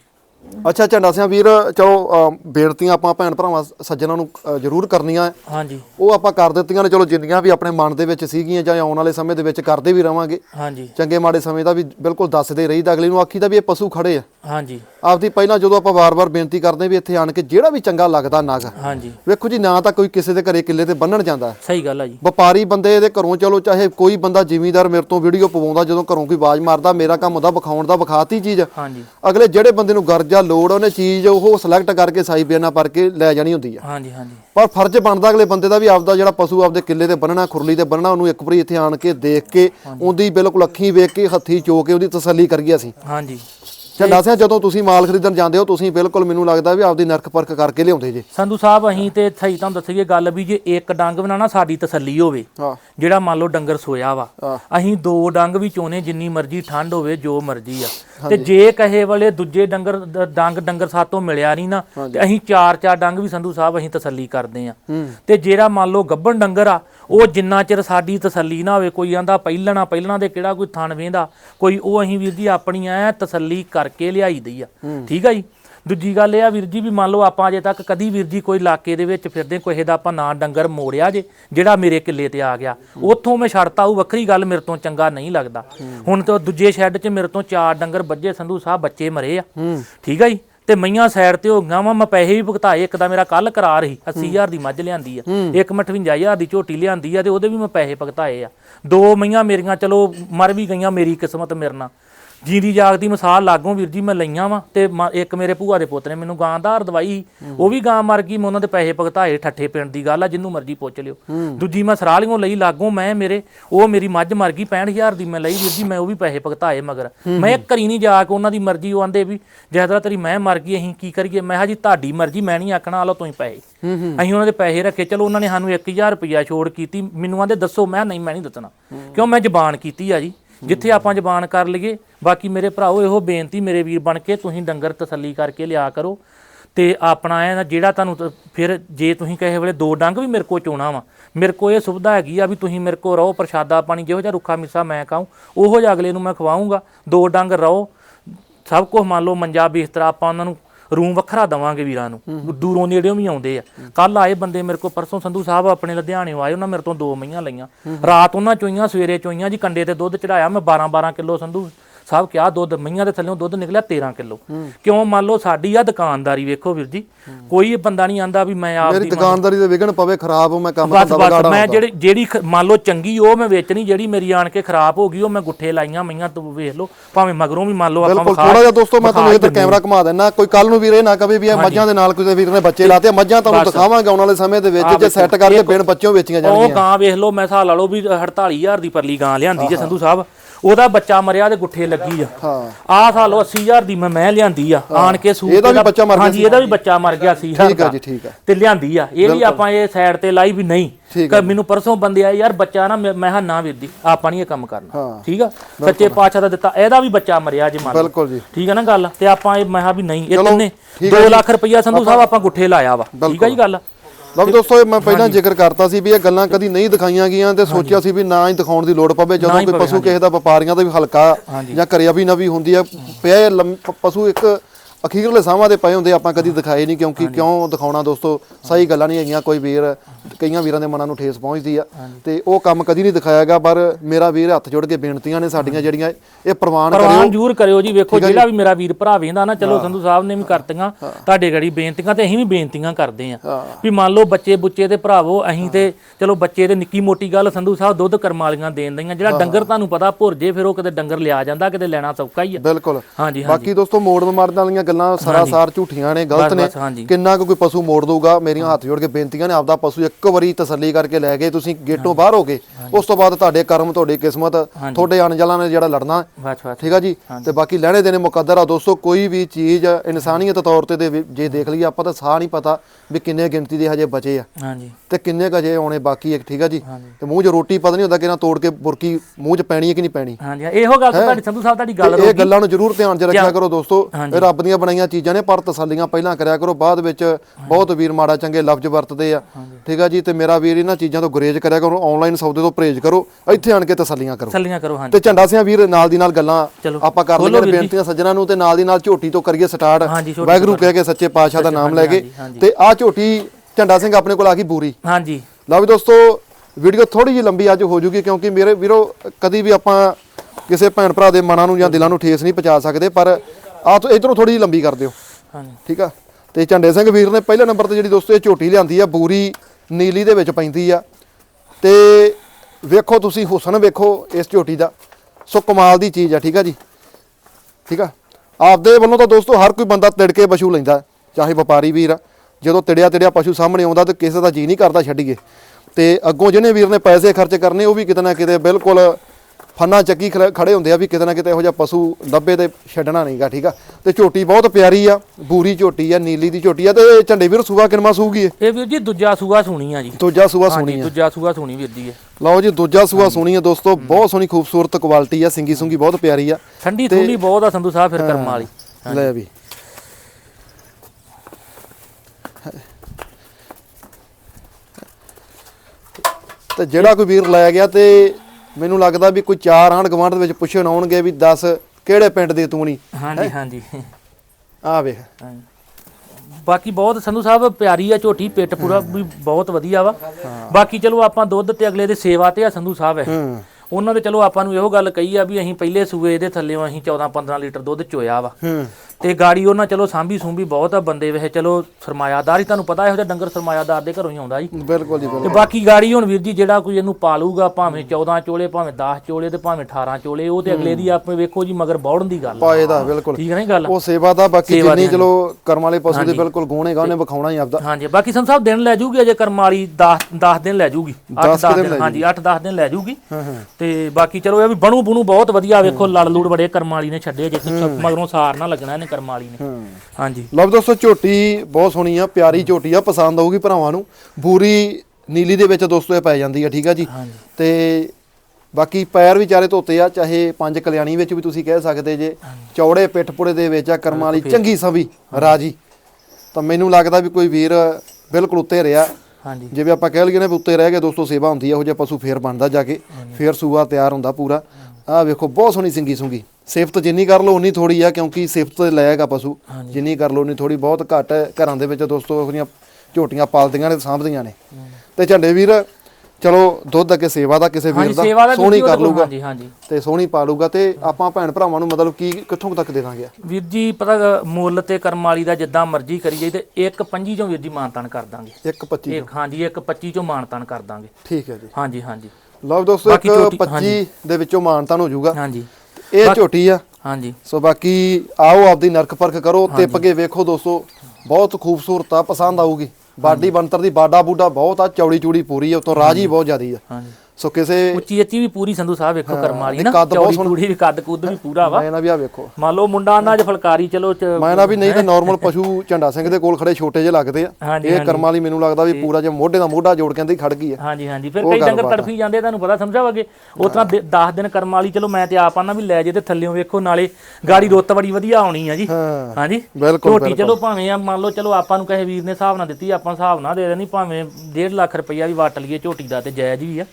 ਅੱਛਾ ਝੰਡਾ ਸਿੰਘ ਵੀਰ ਚਲੋ ਅ, ਬੇਨਤੀਆਂ ਆਪਾਂ ਭੈਣ ਭਰਾਵਾਂ ਸੱਜਣਾਂ ਨੂੰ ਅ, ਜ਼ਰੂਰ ਕਰਨੀਆਂ। ਹੈ। ਹਾਂਜੀ। ਉਹ ਆਪਾਂ ਕਰ ਦਿੱਤੀਆਂ ਨੇ ਚਲੋ ਜਿੰਨੀਆਂ ਵੀ ਆਪਣੇ ਮਨ ਦੇ ਵਿੱਚ ਸੀਗੀਆਂ ਜਾਂ ਆਉਣ ਵਾਲੇ ਸਮੇਂ ਦੇ ਵਿੱਚ ਕਰਦੇ ਵੀ ਰਵਾਂਗੇ। ਹਾਂਜੀ। ਚੰਗੇ ਮਾੜੇ ਸਮੇਂ ਦਾ ਵੀ ਬਿਲਕੁਲ ਦੱਸਦੇ ਰਹੀਦਾ ਅਗਲੇ ਨੂੰ ਆਖੀਦਾ ਵੀ ਇਹ ਪਸ਼ੂ ਖੜੇ ਆ। ਹਾਂਜੀ। ਆਪਦੀ ਪਹਿਲਾਂ ਜਦੋਂ ਆਪਾਂ ਵਾਰ-ਵਾਰ ਬੇਨਤੀ ਕਰਦੇ ਵੀ ਇੱਥੇ ਆਣ ਕੇ ਜਿਹੜਾ ਵੀ ਚੰਗਾ ਲੱਗਦਾ ਨਗ। ਹਾਂਜੀ। ਵੇਖੋ ਜੀ ਨਾ ਤਾਂ ਕੋਈ ਕਿਸੇ ਦੇ ਘਰੇ ਕਿੱਲੇ ਤੇ ਬੰਨਣ ਜਾਂਦਾ। ਸਹੀ ਗੱਲ ਆ ਜੀ। ਵਪਾਰੀ ਬੰਦੇ ਦੇ ਘਰੋਂ ਚਲੋ ਚਾਹੇ ਕੋਈ ਬੰਦਾ ਜ਼ਿਮੀਂਦਾਰ ਮੇਰੇ ਤੋਂ ਵੀਡੀਓ ਪਵਾਉਂਦਾ ਜਦੋਂ ਘਰੋਂ ਕੋਈ ਆਵਾਜ਼ ਮਾਰਦਾ ਮੇਰਾ ਕੰਮ ਹੁੰਦਾ ਵਿਖਾਉਣ ਦਾ ਵਿਖਾਤੀ ਚੀਜ਼। ਹਾਂਜੀ। ਅਗਲੇ ਜਿਹੜੇ ਬੰਦੇ ਨੂੰ ਗਰਜਾ ਲੋੜ ਆ, ਉਹਨੇ ਚੀਜ਼ ਉਹ ਸਿਲੈਕਟ ਕਰਕੇ ਸਾਈ ਬੇਨਾ ਭਰ ਕੇ ਲੈ ਜਾਣੀ ਹੁੰਦੀ ਆ। ਹਾਂਜੀ ਹਾਂਜੀ। ਪਰ ਫਰਜ਼ ਬਣਦਾ ਅਗਲੇ ਬੰਦੇ ਦਾ ਵੀ ਆਪਦਾ ਜਿਹੜਾ ਪਸ਼ੂ ਆਪਦੇ ਕਿੱਲੇ ਤੇ ਬੰਨਣਾ ਖੁਰਲੀ ਤੇ ਬੰਨਣਾ ਉਹਨੂੰ ਇੱਕ ਵਾਰੀ ਇੱਥੇ ਆਣ ਕੇ ਦੇਖ ਕੇ ਉਹਦੀ ਬਿਲਕੁਲ ਅੱਖੀਂ ਵੇਖ ਕੇ ਹੱਥੀ ਚੋ ਕੇ ਉਹਦੀ ਤਸੱਲੀ ਕਰੀਏ ਅਸੀਂ। ਹਾਂਜੀ। ਝੰਡਾ ਸਿੰਘ ਜਦੋਂ ਤੁਸੀਂ ਮਾਲ ਖਰੀਦਣ ਜਾਂਦੇ ਹੋ ਤੁਸੀਂ ਬਿਲਕੁਲ ਮੈਨੂੰ ਲੱਗਦਾ ਵੀ ਆਪਦੀ ਨਰਕ ਪਰਖ ਕਰਕੇ ਲਿਆਉਂਦੇ ਜੇ। ਸੰਧੂ ਸਾਹਿਬ ਅਸੀਂ ਤੇ ਸਹੀ ਤੁਹਾਨੂੰ ਦੱਸੀਏ ਗੱਲ ਵੀ ਜੇ ਇੱਕ ਡੰਗ ਬਣਾ ਨਾ ਸਾਡੀ ਤਸੱਲੀ ਹੋਵੇ ਜਿਹੜਾ ਮੰਨ ਲਓ ਡੰਗਰ ਸੋਇਆ ਵਾ। ਅਸੀਂ ਦੋ ਡੰਗ ਵੀ ਚੋਨੇ ਜਿੰਨੀ ਮਰਜ਼ੀ ਠੰਡ ਹੋਵੇ ਜੋ ਮਰਜ਼ੀ ਆ। ਤੇ ਜੇ ਕਹੇ ਵਾਲੇ ਦੂਜੇ ਡੰਗਰ ਡੰਗ ਡੰਗਰ ਸਾਤੋਂ ਮਿਲਿਆ ਨਹੀਂ ਨਾ ਤੇ ਅਸੀਂ ਚਾਰ ਚਾਰ ਡੰਗ ਵੀ ਸੰਧੂ ਸਾਹਿਬ ਅਸੀਂ ਤਸੱਲੀ ਕਰਦੇ ਆ। ਤੇ ਜਿਹੜਾ ਮੰਨ ਲਓ ਗੱਬਣ ਡੰਗਰ ਆ ਉਹ ਜਿੰਨਾ ਚਿਰ ਸਾਡੀ ਤਸੱਲੀ ਨਾ ਹੋਵੇ ਕੋਈ ਆਂਦਾ ਪਹਿਲਣਾ ਪਹਿਲਣਾ ਦੇ ਕਿਹੜਾ ਕੋਈ ਥਣ ਵੇਂਦਾ ਕੋਈ ਉਹ ਅਸੀਂ ਵੀਰ ਜੀ ਆਪਣੀ ਐ ਤਸੱਲੀ ਕਰਕੇ ਲਿਆਈ ਦੀ ਆ। ਠੀਕ ਆ ਜੀ? ਦੂਜੀ ਗੱਲ ਇਹ ਆ ਵੀਰ ਜੀ ਵੀ ਮੰਨ ਲਓ ਆਪਾਂ ਅਜੇ ਤੱਕ ਕਦੀ ਵੀਰ ਜੀ ਕੋਈ ਇਲਾਕੇ ਦੇ ਵਿੱਚ ਫਿਰਦੇ ਕੋਈ ਦਾ ਆਪਾਂ ਨਾ ਡੰਗਰ ਮੋੜਿਆ ਜੇ ਜਿਹੜਾ ਮੇਰੇ ਕਿੱਲੇ ਤੇ ਆ ਗਿਆ ਉੱਥੋਂ ਮੈਂ ਛੱਡਤਾ ਉਹ ਵੱਖਰੀ ਗੱਲ ਮੇਰੇ ਤੋਂ ਚੰਗਾ ਨਹੀਂ ਲੱਗਦਾ। ਹੁਣ ਤਾਂ ਦੂਜੇ ਸ਼ੈੱਡ 'ਚ ਮੇਰੇ ਤੋਂ ਚਾਰ ਡੰਗਰ ਵੱਜੇ ਸੰਧੂ ਸਾਹਿਬ ਬੱਚੇ ਮਰੇ ਆ। ਠੀਕ ਆ ਜੀ? ਤੇ ਮਈਆਂ ਸਾਈਡ ਤੇ ਹੋ ਗਈਆਂ ਵਾ ਮੈਂ ਪੈਸੇ ਵੀ ਭੁਗਤਾਏ ਇੱਕ ਦਾ ਮੇਰਾ ਕੱਲ ਕਰਾਰ ਸੀ 80000 ਦੀ ਮੱਝ ਲਿਆਂਦੀ ਆ ਇੱਕ ਮੈਂ 58000 ਦੀ ਝੋਟੀ ਲਿਆਂਦੀ ਆ ਤੇ ਉਹਦੇ ਵੀ ਮੈਂ ਪੈਸੇ ਭੁਗਤਾਏ ਆ। ਦੋ ਮਈਆਂ ਮੇਰੀਆਂ ਚਲੋ ਮਰ ਵੀ ਗਈਆਂ ਮੇਰੀ ਕਿਸਮਤ ਮੇਰੇ ਨਾਲ। ਜੀਂਦੀ ਜਾਗਦੀ ਮਿਸਾਲ ਲਾਗੋਂ ਵੀਰ ਜੀ ਮੈਂ ਲਈਆਂ ਵਾ ਤੇ ਇੱਕ ਮੇਰੇ ਭੂਆ ਦੇ ਪੁੱਤ ਨੇ ਮੈਨੂੰ ਗਾਂ ਧਾਰ ਦਵਾਈ ਉਹ ਵੀ ਗਾਂ ਮਰ ਗਈ ਮੈਂ ਉਹਨਾਂ ਦੇ ਪੈਸੇ ਭੁਗਤਾਏ ਠੱਠੇ ਪਿੰਡ ਦੀ ਗੱਲ ਆ ਜਿੰਨੂੰ ਮਰਜ਼ੀ ਪੁੱਛ ਲਿਓ। ਦੂਜੀ ਮੈਂ ਸਰਾਲੀਆਂ ਲਈ ਲਾਗੋਂ ਮੈਂ ਮੇਰੇ ਉਹ ਮੇਰੀ ਮੱਝ ਮਰ ਗਈ 65000 ਦੀ ਮੈਂ ਲਈ ਵੀਰ ਜੀ ਮੈਂ ਉਹ ਵੀ ਪੈਸੇ ਭੁਗਤਾਏ ਮਗਰ। ਮੈਂ ਕਰੀ ਨਹੀਂ ਜਾ ਕੇ ਉਹਨਾਂ ਦੀ ਮਰਜ਼ੀ ਉਹ ਆਂਦੇ ਵੀ ਜੈਦਰਾ ਤੇਰੀ ਮੈਂ ਮਰ ਗਈ ਅਸੀਂ ਕੀ ਕਰੀਏ? ਮੈਂ ਕਿਹਾ ਜੀ ਤੁਹਾਡੀ ਮਰਜ਼ੀ ਮੈਂ ਨਹੀਂ ਆਖਣਾ ਆ ਲਓ ਤੁਸੀਂ ਪੈਸੇ। ਅਸੀਂ ਉਹਨਾਂ ਦੇ ਪੈਸੇ ਰੱਖੇ ਚਲੋ ਉਹਨਾਂ ਨੇ ਸਾਨੂੰ 1000 ਰੁਪਇਆ ਛੋੜ ਕੀਤੀ ਮੈਨੂੰ ਆਂਦੇ ਦੱਸੋ ਮੈਂ ਨਹੀਂ ਮੈਂ ਨਹੀਂ ਦੱਸਣਾ। ਕਿਉਂ? ਮੈਂ ਜ਼ਬਾਨ ਕੀਤੀ ਆ ਜੀ। ਜਿੱਥੇ ਆਪਾਂ ਜ਼ਬਾਨ ਕਰ ਲਈਏ, ਬਾਕੀ ਮੇਰੇ ਭਰਾਓ, ਇਹੋ ਬੇਨਤੀ ਮੇਰੇ ਵੀਰ ਬਣ ਕੇ ਤੁਸੀਂ ਡੰਗਰ ਤਸੱਲੀ ਕਰਕੇ ਲਿਆ ਕਰੋ ਤੇ ਆਪਣਾ ਇਹ ਨਾ ਜਿਹੜਾ ਤੁਹਾਨੂੰ ਫਿਰ ਜੇ ਤੁਸੀਂ ਕਹੇ ਵੇਲੇ ਦੋ ਡੰਗ ਵੀ ਮੇਰੇ ਕੋ ਚੋਣਾ ਵਾ, ਮੇਰੇ ਕੋ ਇਹ ਸੁਵਿਧਾ ਹੈਗੀ ਆ ਵੀ ਤੁਸੀਂ ਮੇਰੇ ਕੋ ਰਹੋ, ਪ੍ਰਸ਼ਾਦਾ ਪਾਣੀ ਜਿਹੋ ਜਿਹਾ ਰੁੱਖਾ ਮਿੱਸਾ ਮੈਂ ਖਾਉ ਉਹੋ ਜਿਹਾ ਅਗਲੇ ਨੂੰ ਮੈਂ ਖਵਾਉਂਗਾ ਦੋ ਡੰਗ ਰਹੋ, ਸਭ ਕੁਝ ਮੰਨ ਲਓ, ਮੰਜਾ ਬਿਸਤਰਾ ਆਪਾਂ ਉਹਨਾਂ ਨੂੰ ਰੂਮ ਵੱਖਰਾ ਦਵਾਂਗੇ ਵੀਰਾਂ ਨੂੰ। ਦੂਰੋਂ ਨੇੜਿਓਂ ਵੀ ਆਉਂਦੇ ਆ। ਕੱਲ ਆਏ ਬੰਦੇ ਮੇਰੇ ਕੋਲ ਪਰਸੋਂ ਸੰਧੂ ਸਾਹਿਬ ਆਪਣੇ ਲੁਧਿਆਣੇ ਆਏ ਉਹਨਾਂ ਮੇਰੇ ਤੋਂ ਦੋ ਮਈਆਂ ਲਈਆਂ। ਰਾਤ ਉਹਨਾਂ ਚੋਈਆਂ ਸਵੇਰੇ ਚੋਈਆਂ ਜੀ ਕੰਡੇ ਤੇ ਦੁੱਧ ਚੜਾਇਆ ਮੈਂ 12 12 ਕਿਲੋ ਸੰਧੂ ਸਾਹਿਬ ਕਿਹਾ ਦੁੱਧ ਮਈਆਂ ਦੇ ਥੱਲੇੋਂ ਦੁੱਧ ਨਿਕਲਿਆ 13 ਕਿਲੋ। ਕਿਉਂ? ਮੰਨ ਲਓ ਸਾਡੀ ਆ ਦੁਕਾਨਦਾਰੀ ਵੇਖੋ ਵੀਰ ਜੀ। ਕੋਈ ਬੰਦਾ ਨਹੀਂ ਆਂਦਾ ਵੀ ਮੈਂ ਆਪ ਮੇਰੀ ਦੁਕਾਨਦਾਰੀ ਦੇ ਵਿਗਣ ਪਵੇ ਖਰਾਬ ਹੋ ਮੈਂ ਕੰਮ ਬਸ ਬਸ ਮੈਂ ਜਿਹੜੀ ਜਿਹੜੀ ਮੰਨ ਲਓ ਚੰਗੀ ਉਹ ਮੈਂ ਵੇਚਣੀ ਜਿਹੜੀ ਮੇਰੀ ਆਣ ਕੇ ਖਰਾਬ ਹੋ ਗਈ ਉਹ ਮੈਂ ਗੁੱਠੇ ਲਾਈਆਂ ਮਈਆਂ ਤੋਂ ਵੇਖ ਲਓ। ਭਾਵੇਂ ਮਗਰੋਂ ਵੀ ਮੰਨ ਲਓ ਆਪਾਂ ਬਿਲਕੁਲ ਥੋੜਾ ਜਿਹਾ ਦੋਸਤੋ ਮੈਂ ਤੁਹਾਨੂੰ ਇੱਧਰ ਕੈਮਰਾ ਘੁਮਾ ਦਿੰਨਾ ਕੋਈ ਕੱਲ ਨੂੰ ਵੀਰ ਇਹ ਨਾ ਕਵੇ ਵੀ ਇਹ ਮੱਝਾਂ ਦੇ ਨਾਲ ਕਿਸੇ ਵੀਰ ਨੇ ਬੱਚੇ ਲਾਤੇ ਮੱਝਾਂ ਤੁਹਾਨੂੰ ਦਿਖਾਵਾਂਗੇ ਆਉਣ ਵਾਲੇ ਸਮੇਂ ਦੇ ਵਿੱਚ ਜੇ ਸੈੱਟ ਕਰਕੇ ਬਿਨ ਬੱਚਿਆਂ ਵੇਚੀਆਂ ਉਹ ਜਾਣਗੀਆਂ। ਗਾਂ ਵੇਖ ਲਓ ਮੈਂ ਹਿਸਾਬ ਲਾ ਲਓ ਵੀ 48000 ਦੀ ਪਰਲੀ ਗਾਂ ਲਿਆਂਦੀ ਜੇ ਸੰਧੂ ਸਾਹਿਬ। ਉਹਦਾ ਬੱਚਾ ਮਰਿਆ ਤੇ ਗੁੱਠੇ ਲੱਗੀ ਆ। ਹਾਂ। ਆਹ ਲਓ 80000 ਦੀ ਮੈਂ ਮੈਂ ਲਿਆਂਦੀ ਆ। ਆਣ ਕੇ ਸੂਟ ਇਹਦਾ ਵੀ ਬੱਚਾ ਮਰ ਗਿਆ ਹਾਂਜੀ ਇਹਦਾ ਵੀ ਬੱਚਾ ਮਰ ਗਿਆ ਸੀ। ਠੀਕ ਆ ਜੀ ਠੀਕ ਆ। ਤੇ ਲਿਆਂਦੀ ਆ। ਇਹ ਵੀ ਆਪਾਂ ਇਹ ਸਾਈਡ ਤੇ ਲਾਈ ਵੀ ਨਹੀਂ। ਕਿ ਮੈਨੂੰ ਪਰਸੋਂ ਬੰਦੇ ਆਏ ਯਾਰ ਬੱਚਾ ਨਾ ਮੈਂ ਕਿਹਾ ਨਾ ਵੀਰ ਦੀ ਆਪਾਂ ਨਹੀਂ ਇਹ ਕੰਮ ਕਰਨਾ। ਹਾਂ। ਠੀਕ ਆ? ਸੱਚੇ ਪਾਤਸ਼ਾਹ ਦਾ ਦਿੱਤਾ। ਇਹਦਾ ਵੀ ਬੱਚਾ ਮਰਿਆ ਜੇ ਮੰਨ। ਬਿਲਕੁਲ ਜੀ। ਠੀਕ ਆ ਨਾ ਗੱਲ? ਤੇ ਆਪਾਂ ਇਹ ਮੈਂ ਕਿਹਾ ਵੀ ਨਹੀਂ ਇਹ ਚਲੋ, ਤਿੰਨੇ ਠੀਕ 2 ਲੱਖ ਰੁਪਈਆ ਸੰਧੂ ਸਾਹਿਬ ਆਪਾਂ ਗੁੱਠੇ ਲਾਇਆ ਵਾ। ਠੀਕ ਆ ਜੀ ਗੱਲ? ਲਓ ਵੀ ਦੋਸਤੋ ਇਹ ਮੈਂ ਪਹਿਲਾਂ ਜ਼ਿਕਰ ਕਰਤਾ ਸੀ ਵੀ ਇਹ ਗੱਲਾਂ ਕਦੀ ਨਹੀਂ ਦਿਖਾਈਆਂ ਗਈਆਂ ਤੇ ਸੋਚਿਆ ਸੀ ਵੀ ਨਾ ਹੀ ਦਿਖਾਉਣ ਦੀ ਲੋੜ ਪਵੇ ਜਦੋਂ ਹੀ ਕੋਈ ਪਸ਼ੂ ਕਿਸੇ ਦਾ ਵਪਾਰੀਆਂ ਦਾ ਵੀ ਹਲਕਾ। ਜਾਂ ਘਰੇ ਵੀ ਨਵੀ ਹੁੰਦੀ ਆ ਪਿਆ ਪਸ਼ੂ ਇੱਕ ਅਖੀਰਲੇ ਸਾਹਾਂ ਦੇ ਪਏ ਹੁੰਦੇ ਆਪਾਂ ਕਦੀ ਦਿਖਾਏ ਨਹੀਂ ਕਿਉਂਕਿ ਕਿਉਂ ਦਿਖਾਉਣਾ ਦੋਸਤੋ? ਸਹੀ ਗੱਲਾਂ ਨਹੀਂ ਹੈਗੀਆਂ ਕੋਈ ਵੀਰ ਕਈਆਂ ਵੀਰਾਂ ਦੇ ਮਨਾਂ ਨੂੰ ਠੇਸ ਪਹੁੰਚਦੀ ਆ। ਤੇ ਉਹ ਕੰਮ ਕਦੀ ਨਹੀਂ ਦਿਖਾਇਆਗਾ ਪਰ ਮੇਰਾ ਵੀਰ ਹੱਥ ਜੋੜ ਕੇ ਬੇਨਤੀਆਂ ਨੇ ਸਾਡੀਆਂ ਜਿਹੜੀਆਂ ਇਹ ਪ੍ਰਵਾਨ ਕਰਿਓ। ਪ੍ਰਵਾਨ ਜ਼ਰੂਰ ਕਰਿਓ ਜੀ ਵੇਖੋ ਜਿਹੜਾ ਵੀ ਮੇਰਾ ਵੀਰ ਭਰਾ ਵੇਂਦਾ ਨਾ ਚਲੋ ਸੰਧੂ ਸਾਹਿਬ ਨੇ ਵੀ ਕਰਤੀਆਂ ਤੁਹਾਡੇ ਗੜੀ ਬੇਨਤੀਆਂ ਤੇ ਅਸੀਂ ਵੀ ਬੇਨਤੀਆਂ ਕਰਦੇ ਆਂ ਵੀ ਮੰਨ ਲਓ ਬੱਚੇ ਬੁੱਚੇ ਤੇ ਭਰਾਵੋ ਅਸੀਂ ਤੇ ਚਲੋ ਬੱਚੇ ਤੇ ਨਿੱਕੀ ਮੋਟੀ ਗੱਲ ਸੰਧੂ ਸਾਹਿਬ ਦੁੱਧ ਕਰਮਾਲੀਆਂ ਦੇਣ ਦਈਆਂ ਜਿਹੜਾ ਡੰਗਰ ਤੁਹਾਨੂੰ ਪਤਾ ਭੁਰ ਜੇ ਫਿਰ ਉਹ ਕਿਤੇ ਡੰਗਰ ਲਿਆ ਜਾਂਦਾ ਕਿਤੇ ਲੈਣਾ ਸੌਖਾ ਹੀ ਆ। ਬਿਲਕੁਲ। ਹਾਂਜੀ ਹਾਂਜੀ। ਬਾਕੀ ਦੋਸਤੋ ਮੋੜ ਮਾਰਨ ਵਾਲੀਆਂ ਗੱਲਾਂ ਸਰਾਸਾਰ ਝੂਠੀਆਂ ਨੇ ਗਲਤ ਨੇ। ਕਿੰਨਾ ਕੋਈ ਪਸ਼ੂ ਮੋੜ ਦਊਗਾ ਮੇਰੀਆਂ ਹੱਥ ਜੋੜ ਕੇ ਬੇਨਤੀਆਂ ਨੇ ਆਪਦਾ ਪਸ਼ੂ ਇੱਕ ਵਾਰੀ ਤਸੱਲੀ ਕਰਕੇ ਲੈ ਗਏ ਤੁਸੀਂ ਗੇਟੋਂ ਬਾਹਰ ਹੋ ਗਏ ਉਸ ਤੋਂ ਬਾਅਦ ਤੁਹਾਡੇ ਕਰਮ ਤੁਹਾਡੀ ਕਿਸਮਤ ਤੁਹਾਡੇ ਅਣਜਲਾਂ ਨੇ ਜਿਹੜਾ ਲੜਨਾ ਠੀਕ ਆ ਜੀ? ਤੇ ਬਾਕੀ ਲੈਣੇ ਦੇਣੇ ਮੁਕੱਦਰ ਆ ਦੋਸਤੋ ਕੋਈ ਵੀ ਚੀਜ਼ ਇਨਸਾਨੀਅਤ ਤੌਰ ਤੇ ਜੇ ਦੇਖ ਲਈਏ ਆਪਾਂ ਤਾਂ ਸਾਹ ਨਹੀਂ ਪਤਾ ਵੀ ਕਿੰਨੇ ਗਿਣਤੀ ਦੇ ਹਜੇ ਬਚੇ ਆ। ਹਾਂਜੀ। ਤੇ ਕਿੰਨੇ ਕੁ ਹਜੇ ਆਉਣੇ ਬਾਕੀ ਇੱਕ ਠੀਕ ਆ ਜੀ? ਤੇ ਮੂੰਹ 'ਚ ਰੋਟੀ ਪਤਾ ਨਹੀਂ ਹੁੰਦਾ ਕਿ ਨਾ ਤੋੜ ਕੇ ਬੁਰਕੀ ਮੂੰਹ 'ਚ ਪੈਣੀ ਹੈ ਕਿ ਨਹੀਂ ਪੈਣੀ? ਹਾਂਜੀ ਇਹੋ ਗੱਲ ਤੁਹਾਡੀ ਸੰਧੂ ਸਾਹਿਬ ਤੁਹਾਡੀ ਗੱਲ ਇਹ ਗੱਲਾਂ ਨੂੰ ਜ਼ਰੂਰ ਧਿਆਨ 'ਚ ਰੱਖਿਆ ਕਰੋ ਦੋਸਤੋ। ਰੱਬ ਦੀਆਂ ਬਣਾਈਆਂ ਚੀਜ਼ਾਂ ਨੇ ਪਰ ਤਸੱਲੀਆਂ ਪਹਿਲਾਂ ਕਰਿਆ ਕਰੋ ਬਾਅਦ ਵਿੱਚ ਬਹੁਤ ਵੀਰ ਮਾੜਾ ਚੰਗੇ ਲਫ਼ਜ਼ ਵਰਤਦੇ ਆ। ਠੀਕ ਆ ਜੀ ਤੇ ਮੇਰਾ ਵੀਰ ਇਹਨਾਂ ਚੀਜ਼ਾਂ ਤੋਂ ਗੁਰੇਜ਼ ਕਰਿਆ ਕਰੋ ਆਨਲਾਈਨ ਸੌਦੇ ਤੋਂ ਪਰਹੇਜ਼ ਕਰੋ ਇੱਥੇ ਆਣ ਕੇ ਤਸੱਲੀਆਂ ਕਰੋ। ਥੱਲੀਆਂ ਕਰੋ ਹਾਂਜੀ। ਤੇ ਝੰਡਾ ਸਿਆਂ ਵੀਰ ਨਾਲ ਦੀ ਨਾਲ ਗੱਲਾਂ ਆਪਾਂ ਕਰ ਜੀ। ਬੇਨਤੀਆਂ ਸੱਜਣਾ ਨੂੰ ਤੇ ਨਾਲ ਦੀ ਨਾਲ ਝੋਟੀ ਤੋਂ ਕਰੀਏ ਸਟਾਰਟ। ਵਾਹਿਗੁਰੂ ਕਹਿ ਕੇ ਸੱਚੇ ਪਾਤਸ਼ਾਹ ਦਾ ਨਾਮ ਲੈ ਕੇ। ਤੇ ਆਹ ਝੋਟੀ ਝੰਡਾ ਸਿੰਘ ਆਪਣੇ ਕੋਲ ਆ ਗਈ ਬੂਰੀ। ਹਾਂਜੀ। ਲਓ ਵੀ ਦੋਸਤੋ ਵੀਡੀਓ ਥੋੜੀ ਜਿਹੀ ਲੰਬੀ ਅੱਜ ਹੋ ਜੂਗੀ ਕਿਉਂਕਿ ਮੇਰੇ ਵੀਰੋ ਕਦੀ ਵੀ ਆਪਾਂ ਕਿਸੇ ਭੈਣ ਭਰਾ ਦੇ ਮਨਾਂ ਨੂੰ ਜਾਂ ਦਿਲਾਂ ਨੂੰ ਠੇਸ ਨਹੀਂ ਪਹੁੰਚਾ ਸਕਦੇ ਪਰ ਆ ਤੋਂ ਇਧਰੋਂ ਥੋੜੀ ਜਿਹੀ ਲੰਬੀ ਕਰ ਦਿਓ। ਹਾਂਜੀ। ਠੀਕ ਆ? ਤੇ ਝੰਡੇ ਸਿੰਘ ਵੀਰ ਨੇ ਪਹਿਲੇ ਨੰਬਰ ਤੇ ਜਿਹੜੀ ਦੋਸਤੋ ਇਹ ਝੋਟੀ ਲਿਆਂਦੀ ਆ ਬੂਰੀ ਨੀਲੀ ਦੇ ਵਿੱਚ ਪੈਂਦੀ ਆ। ਤੇ ਵੇਖੋ ਤੁਸੀਂ ਹੁਸਨ ਵੇਖੋ ਇਸ ਝੋਟੀ ਦਾ। ਸੋ ਕਮਾਲ ਦੀ ਚੀਜ਼ ਆ ਠੀਕ ਆ ਜੀ? ਠੀਕ ਆ? ਆਪਦੇ ਵੱਲੋਂ ਤਾਂ ਦੋਸਤੋ ਹਰ ਕੋਈ ਬੰਦਾ ਤਿੜ ਕੇ ਪਸ਼ੂ ਲੈਂਦਾ ਚਾਹੇ ਵਪਾਰੀ ਵੀਰ ਜਦੋਂ ਤਿੜਿਆ ਤਿੜਿਆ ਪਸ਼ੂ ਸਾਹਮਣੇ ਆਉਂਦਾ ਤੇ ਕਿਸੇ ਦਾ ਜੀ ਨਹੀਂ ਕਰਦਾ ਛੱਡੀਏ। ਤੇ ਅੱਗੋਂ ਜਿਹਨੇ ਵੀਰ ਨੇ ਪੈਸੇ ਖਰਚ ਕਰਨੇ ਉਹ ਵੀ ਕਿਤੇ ਨਾ ਕਿਤੇ ਬਿਲਕੁਲ ਫੰਨਾ ਚੱਕੀ ਖੜੇ ਹੁੰਦੇ ਆ ਵੀ ਕਿਤੇ ਨਾ ਕਿਤੇ ਇਹੋ ਜਿਹਾ ਪਸ਼ੂ ਲੱਭੇ ਤੇ ਛੱਡਣਾ ਨਹੀਂਗਾ ਠੀਕ ਆ? ਤੇ ਝੋਟੀ ਬਹੁਤ ਪਿਆਰੀ ਆ ਬੂਰੀ ਝੋਟੀ ਆ ਨੀਲੀ ਦੀ ਝੋਟੀ ਆ ਤੇ ਝੰਡੇ ਵੀਰ ਸੂਆ ਕਿਨਮਾ ਸੂਗੀ ਇਹ? ਇਹ ਵੀਰ ਜੀ ਦੂਜਾ ਸੂਆ ਸੁਣੀ ਆ ਜੀ। ਦੂਜਾ ਸੂਆ ਸੋਹਣੀ ਆ। ਦੂਜਾ ਸੂਆ ਸੁਣੀ ਵੀਰ ਜੀ ਇਹ। ਲਓ ਜੀ ਦੂਜਾ ਸੂਆ ਸੋਹਣੀ ਆ ਦੋਸਤੋ ਬਹੁਤ ਸੋਹਣੀ ਖੂਬਸੂਰਤ ਕੁਆਲਿਟੀ ਆ ਸਿੰਗੀ ਸੁੰਗੀ ਬਹੁਤ ਪਿਆਰੀ ਆ। ਠੰਡੀ ਥੁੰਡੀ ਬਹੁਤ ਆ ਸੰਧੂ ਸਾਹਿਬ ਫਿਰ ਕਰਮ ਵਾਲੀ। ਲੈ ਵੀ। ਤੇ ਜਿਹੜਾ ਕੋਈ ਵੀਰ ਲੈ ਗਿਆ ਤੇ ਮੈਨੂੰ ਲੱਗਦਾ ਵੀ ਕੋਈ ਚਾਰ ਆਂਢ ਗੁਆਂਢ ਦੇ ਵਿੱਚ ਪੁੱਛਣ ਆਉਣਗੇ ਵੀ ਦੱਸ ਕਿਹੜੇ ਪਿੰਡ ਦੇ ਤੂੰ ਨਹੀਂ ਹਾਂਜੀ ਹਾਂਜੀ। ਆ ਵੇਖ। ਬਾਕੀ ਬਹੁਤ ਸੰਧੂ ਸਾਹਿਬ ਪਿਆਰੀ ਆ ਝੋਟੀ ਪਿੱਟ ਪੂਰਾ ਵੀ ਬਹੁਤ ਵਧੀਆ ਵਾ। ਬਾਕੀ ਚਲੋ ਆਪਾਂ ਦੁੱਧ ਤੇ ਅਗਲੇ ਦੇ ਸੇਵਾ ਤੇ ਆ ਸੰਧੂ ਸਾਹਿਬ ਹੈ। ਉਹਨਾਂ ਦੇ ਚਲੋ ਆਪਾਂ ਨੂੰ ਇਹੋ ਗੱਲ ਕਹੀ ਆ ਵੀ ਅਸੀਂ ਪਹਿਲੇ ਸੂਏ ਇਹਦੇ ਥੱਲੇੋਂ ਅਸੀਂ 14 15 ਲੀਟਰ ਦੁੱਧ ਚੋਇਆ ਵਾ। ਤੇ ਗਾੜੀ ਉਹਨਾਂ ਚਲੋ ਸਾਂਭੀ ਸੂੰਭੀ ਬਹੁਤ ਆ ਬੰਦੇ ਵੇ ਚਲੋ ਸਰਮਾਇਆਦਾਰ ਹੀ ਤੁਹਾਨੂੰ ਪਤਾ ਇਹੋ ਜਿਹਾ ਡੰਗਰ ਸਰਮਾਇਆਦਾਰ ਦੇ ਘਰੋਂ ਹੀ ਆਉਂਦਾ ਜੀ। ਬਿਲਕੁਲ ਜੀ ਤੇ ਬਿਲਕੁਲ ਬਾਕੀ ਗਾੜੀ ਹੁਣ ਵੀਰ ਜੀ ਜਿਹੜਾ ਕੋਈ ਇਹਨੂੰ ਪਾਲੂਗਾ ਭਾਵੇਂ 14 ਚੋਲੇ ਭਾਵੇਂ 10 ਚੋਲੇ ਤੇ ਭਾਵੇਂ 18 ਚੋਲੇ ਉਹ ਤੇ ਅਗਲੇ ਦੀ ਆਪੇ ਵੇਖੋ ਜੀ ਮਗਰ ਬੌੜਨ ਦੀ ਗੱਲ ਆ। ਪਾਏ ਦਾ ਬਿਲਕੁਲ। ਠੀਕ ਹੈ ਨਾ ਇਹ ਗੱਲ? ਉਹ ਸੇਵਾ ਦਾ ਬਾਕੀ ਸੇਵਾ ਜਿੰਨੀ ਦੀ, ਚਲੋ ਕਰਮ ਵਾਲੇ ਪਸ਼ੂ ਦੇ ਬਿਲਕੁਲ ਗੁਣ ਹੈਗਾ ਉਹਨੇ ਵਿਖਾਉਣਾ ਹੀ ਆਪਦਾ। ਹਾਂਜੀ ਬਾਕੀ ਸੰਤ ਸਾਹਿਬ ਦਿਨ ਲੈ ਜੂਗੀ ਅਜੇ ਕਰਮ ਵਾਲੀ 10 10 ਦਿਨ ਲੈ ਜੂਗੀ। 8 ਦਸ 10 ਦਿਨ ਹਾਂਜੀ 8 10 ਦਿਨ ਲੈ ਜੂਗੀ। ਤੇ ਬਾਕੀ ਚਲੋ ਇਹ ਵੀ ਬਣੂ ਬਣੂ ਬਹੁਤ ਵਧੀਆ ਵੇਖੋ ਲੜ ਲੂੜ ਬੜੇ ਕਰਮ ਵਾਲੀ ਨੇ ਛੱਡੇ ਜੇ ਮਗਰੋਂ ਸਾਰ ਨਾ ਲੱਗਣਾ ਇਹਨੇ। ਕਰਮ ਵਾਲੀ ਨੇ। ਹਾਂਜੀ। ਲਓ ਦੋਸਤੋ ਝੋਟੀ ਬਹੁਤ ਸੋਹਣੀ ਆ ਪਿਆਰੀ ਝੋਟੀ ਆ ਪਸੰਦ ਆਊਗੀ ਭਰਾਵਾਂ ਨੂੰ। ਬੂਰੀ ਨੀਲੀ ਦੇ ਵਿੱਚ ਦੋਸਤੋ ਇਹ ਪੈ ਜਾਂਦੀ ਆ ਠੀਕ ਆ ਜੀ? ਤੇ ਬਾਕੀ ਪੈਰ ਵੀ ਚਾਰੇ ਧੋਤੇ ਆ ਚਾਹੇ ਪੰਜ ਕਲਿਆਣੀ ਵਿੱਚ ਵੀ ਤੁਸੀਂ ਕਹਿ ਸਕਦੇ ਜੇ। ਚੌੜੇ ਪਿੱਠਪੁੜੇ ਦੇ ਵਿੱਚ ਆ ਕਰਮਾਂ ਵਾਲੀ ਚੰਗੀ ਸਭੀ ਰਾਜੀ। ਤਾਂ ਮੈਨੂੰ ਲੱਗਦਾ ਵੀ ਕੋਈ ਵੀਰ ਬਿਲਕੁਲ ਉੱਤੇ ਰਿਹਾ। ਹਾਂਜੀ। ਜਿਵੇਂ ਆਪਾਂ ਕਹਿ ਲਈਏ ਨਾ ਵੀ ਉੱਤੇ ਰਹਿ ਕੇ ਦੋਸਤੋ ਸੇਵਾ ਹੁੰਦੀ ਆ ਉਹ ਜਿਹਾ ਪਸ਼ੂ ਫੇਰ ਬਣਦਾ ਜਾ ਕੇ। ਫੇਰ ਸੂਆ ਤਿਆਰ ਹੁੰਦਾ ਪੂਰਾ। ਆਹ ਵੇਖੋ ਬਹੁਤ ਸੋਹਣੀ ਸਿੰਗੀ ਸੁੰਗੀ। ਸਿਫਤ ਜਿੰਨੀ ਕਰ ਲਓ ਉਨੀ ਥੋੜੀ ਆ ਕਿਉਂਕਿ ਸਿਫਤ ਆ ਪਸ਼ੂ। ਜਿੰਨੀ ਕਰ ਲਓ ਉਨੀ ਥੋੜੀ ਬਹੁਤ ਘੱਟ ਹੈ। ਘਰਾਂ ਦੇ ਵਿੱਚ ਦੋਸਤੋ ਇਹੋ ਜਿਹੀਆਂ ਝੋਟੀਆਂ ਪਾਲਦੀਆਂ ਨੇ ਸਾਂਭਦੀਆਂ ਨੇ। ਤੇ ਝੰਡੇ ਵੀਰ ਚਲੋ ਦੁੱਧ ਅੱਗੇ ਸੇਵਾ ਦਾ ਕਿਸੇ ਵੀਰ ਹਾਂਜੀ ਸੇਵਾ ਦਾ ਸੋਹਣੀ ਕਰ ਲੂਗਾ ਹਾਂਜੀ ਹਾਂਜੀ। ਤੇ ਸੋਹਣੀ ਪਾ ਲੂਗਾ ਤੇ ਆਪਾਂ ਭੈਣ ਭਰਾਵਾਂ ਨੂੰ ਮਤਲਬ ਕੀ ਕਿੱਥੋਂ ਕੁ ਤੱਕ ਦੇ ਦਾਂਗੇ ਵੀਰ ਜੀ ਪਤਾ ਗ- ਮੁੱਲ ਤੇ ਕਰਮ ਵਾਲੀ ਦਾ ਜਿੱਦਾਂ ਮਰਜ਼ੀ ਕਰੀਏ ਤੇ ਇੱਕ 25 ਚੋਂ ਵੀਰ ਜੀ ਮਾਨਤਾਨ ਕਰ ਦਾਂਗੇ। 125 ਇੱਕ ਹਾਂਜੀ ਇੱਕ 25 ਚੋਂ ਮਾਨਤਾਨ ਕਰ ਦਾਂਗੇ। ਠੀਕ ਹੈ ਜੀ। ਹਾਂਜੀ ਹਾਂਜੀ। ਲਓ ਦੋਸਤੋ ਇੱਕ ਬਾਕੀ ਝੋਟੀ- 25 ਦੇ ਵਿੱਚੋਂ ਮਾਨਤਾਨ ਹੋ ਜਾਊਗਾ। ਹਾਂਜੀ। ਇਹ ਝੋਟੀ ਆ। ਹਾਂਜੀ। ਸੋ ਬਾਕੀ ਆਓ ਆਪਦੀ ਨਰਕ ਪਰਖ ਕਰੋ ਟਿੱਪ ਕੇ ਵੇਖੋ ਦੋਸਤੋ ਬਹੁਤ ਖੂਬਸੂਰਤ ਆ ਪਸੰਦ ਆਊਗੀ। ਬਾਡੀ ਬੰਤਰ ਦੀ ਬਾਡਾ ਬੂਡਾ ਬਹੁਤ ਆ ਚੌੜੀ ਚੂੜੀ ਪੂਰੀ ਆ ਉਤੋਂ ਰਾਜੀ ਬਹੁਤ ਜ਼ਿਆਦੀ ਆ। ਹਾਂਜੀ। ਸੋ ਕਿਸੇ ਉੱਚੀ ਉੱਚੀ ਵੀ ਪੂਰੀ ਸੰਧੂ ਸਾਹਿਬ ਵੇਖੋ ਕਰਮ ਵਾਲੀ ਨਾ ਕੱਦ ਬਹੁਤ ਚੌੜੀ ਸੋਹਣਾ। ਚੂੜੀ ਵੀ ਕੱਦ ਕੁੱਦ ਵੀ ਪੂਰਾ ਵਾ। ਮੈਂ ਨਾ ਵੀ ਆ ਵੇਖੋ। ਮੰਨ ਲਓ ਮੁੰਡਾ ਨਾ ਅੱਜ ਫਲਕਾਰੀ ਚਲੋ ਮੈਂ ਨਾ ਵੀ ਨਹੀਂ ਤਾਂ ਨਾਰਮਲ ਪਸ਼ੂ ਝੰਡਾ ਸਿੰਘ ਦੇ ਕੋਲ ਖੜੇ ਛੋਟੇ ਜਿਹੇ ਲੱਗਦੇ ਆ। ਇਹ ਕਰਮਾਂ ਵਾਲੀ ਮੈਨੂੰ ਲੱਗਦਾ ਵੀ ਪੂਰਾ ਜਿਹਾ ਮੋਢੇ ਦਾ ਮੋਢਾ ਜੋੜ ਕੇ ਹੀ ਖੜ ਗਈ ਆ। ਹਾਂਜੀ ਹਾਂਜੀ। ਫਿਰ ਉਹ ਕਈ ਡੰਗਰ। ਤੜਫੀ ਜਾਂਦੇ ਤੁਹਾਨੂੰ ਪਤਾ ਸਮਝਾ ਵਗੇ ਉਸ ਤਰ੍ਹਾਂ 10 ਦਿਨ ਕਰਮ ਵਾਲੀ ਚਲੋ ਮੈਂ ਤੇ ਆਪ ਆਨਾ ਵੀ ਲੈ ਜੇ ਤੇ ਥੱਲਿਓਂ ਵੇਖੋ ਨਾਲੇ ਗਾੜੀ ਰੁੱਤ ਬੜੀ ਵਧੀਆ ਆਉਣੀ ਆ ਜੀ। ਹਾਂਜੀ? ਬਿਲਕੁਲ ਝੋਟੀ ਚਲੋ ਭਾਵੇਂ ਆ ਮੰਨ ਲਓ ਚਲੋ ਆਪਾਂ ਨੂੰ ਕਹੇ ਵੀਰ ਨੇ ਹਿਸਾਬ ਨਾਲ ਦਿੱਤੀ ਆਪਾਂ ਹਿਸਾਬ ਨਾਲ ਦੇ ਦੇਣੀ ਭਾਵੇਂ 1.5 ਲੱਖ ਰੁਪਈਆ ਵੀ ਵਟ ਲਈਏ ਝੋਟੀ ਦਾ ਤੇ ਜਾਇਜ਼ ਵੀ ਆ।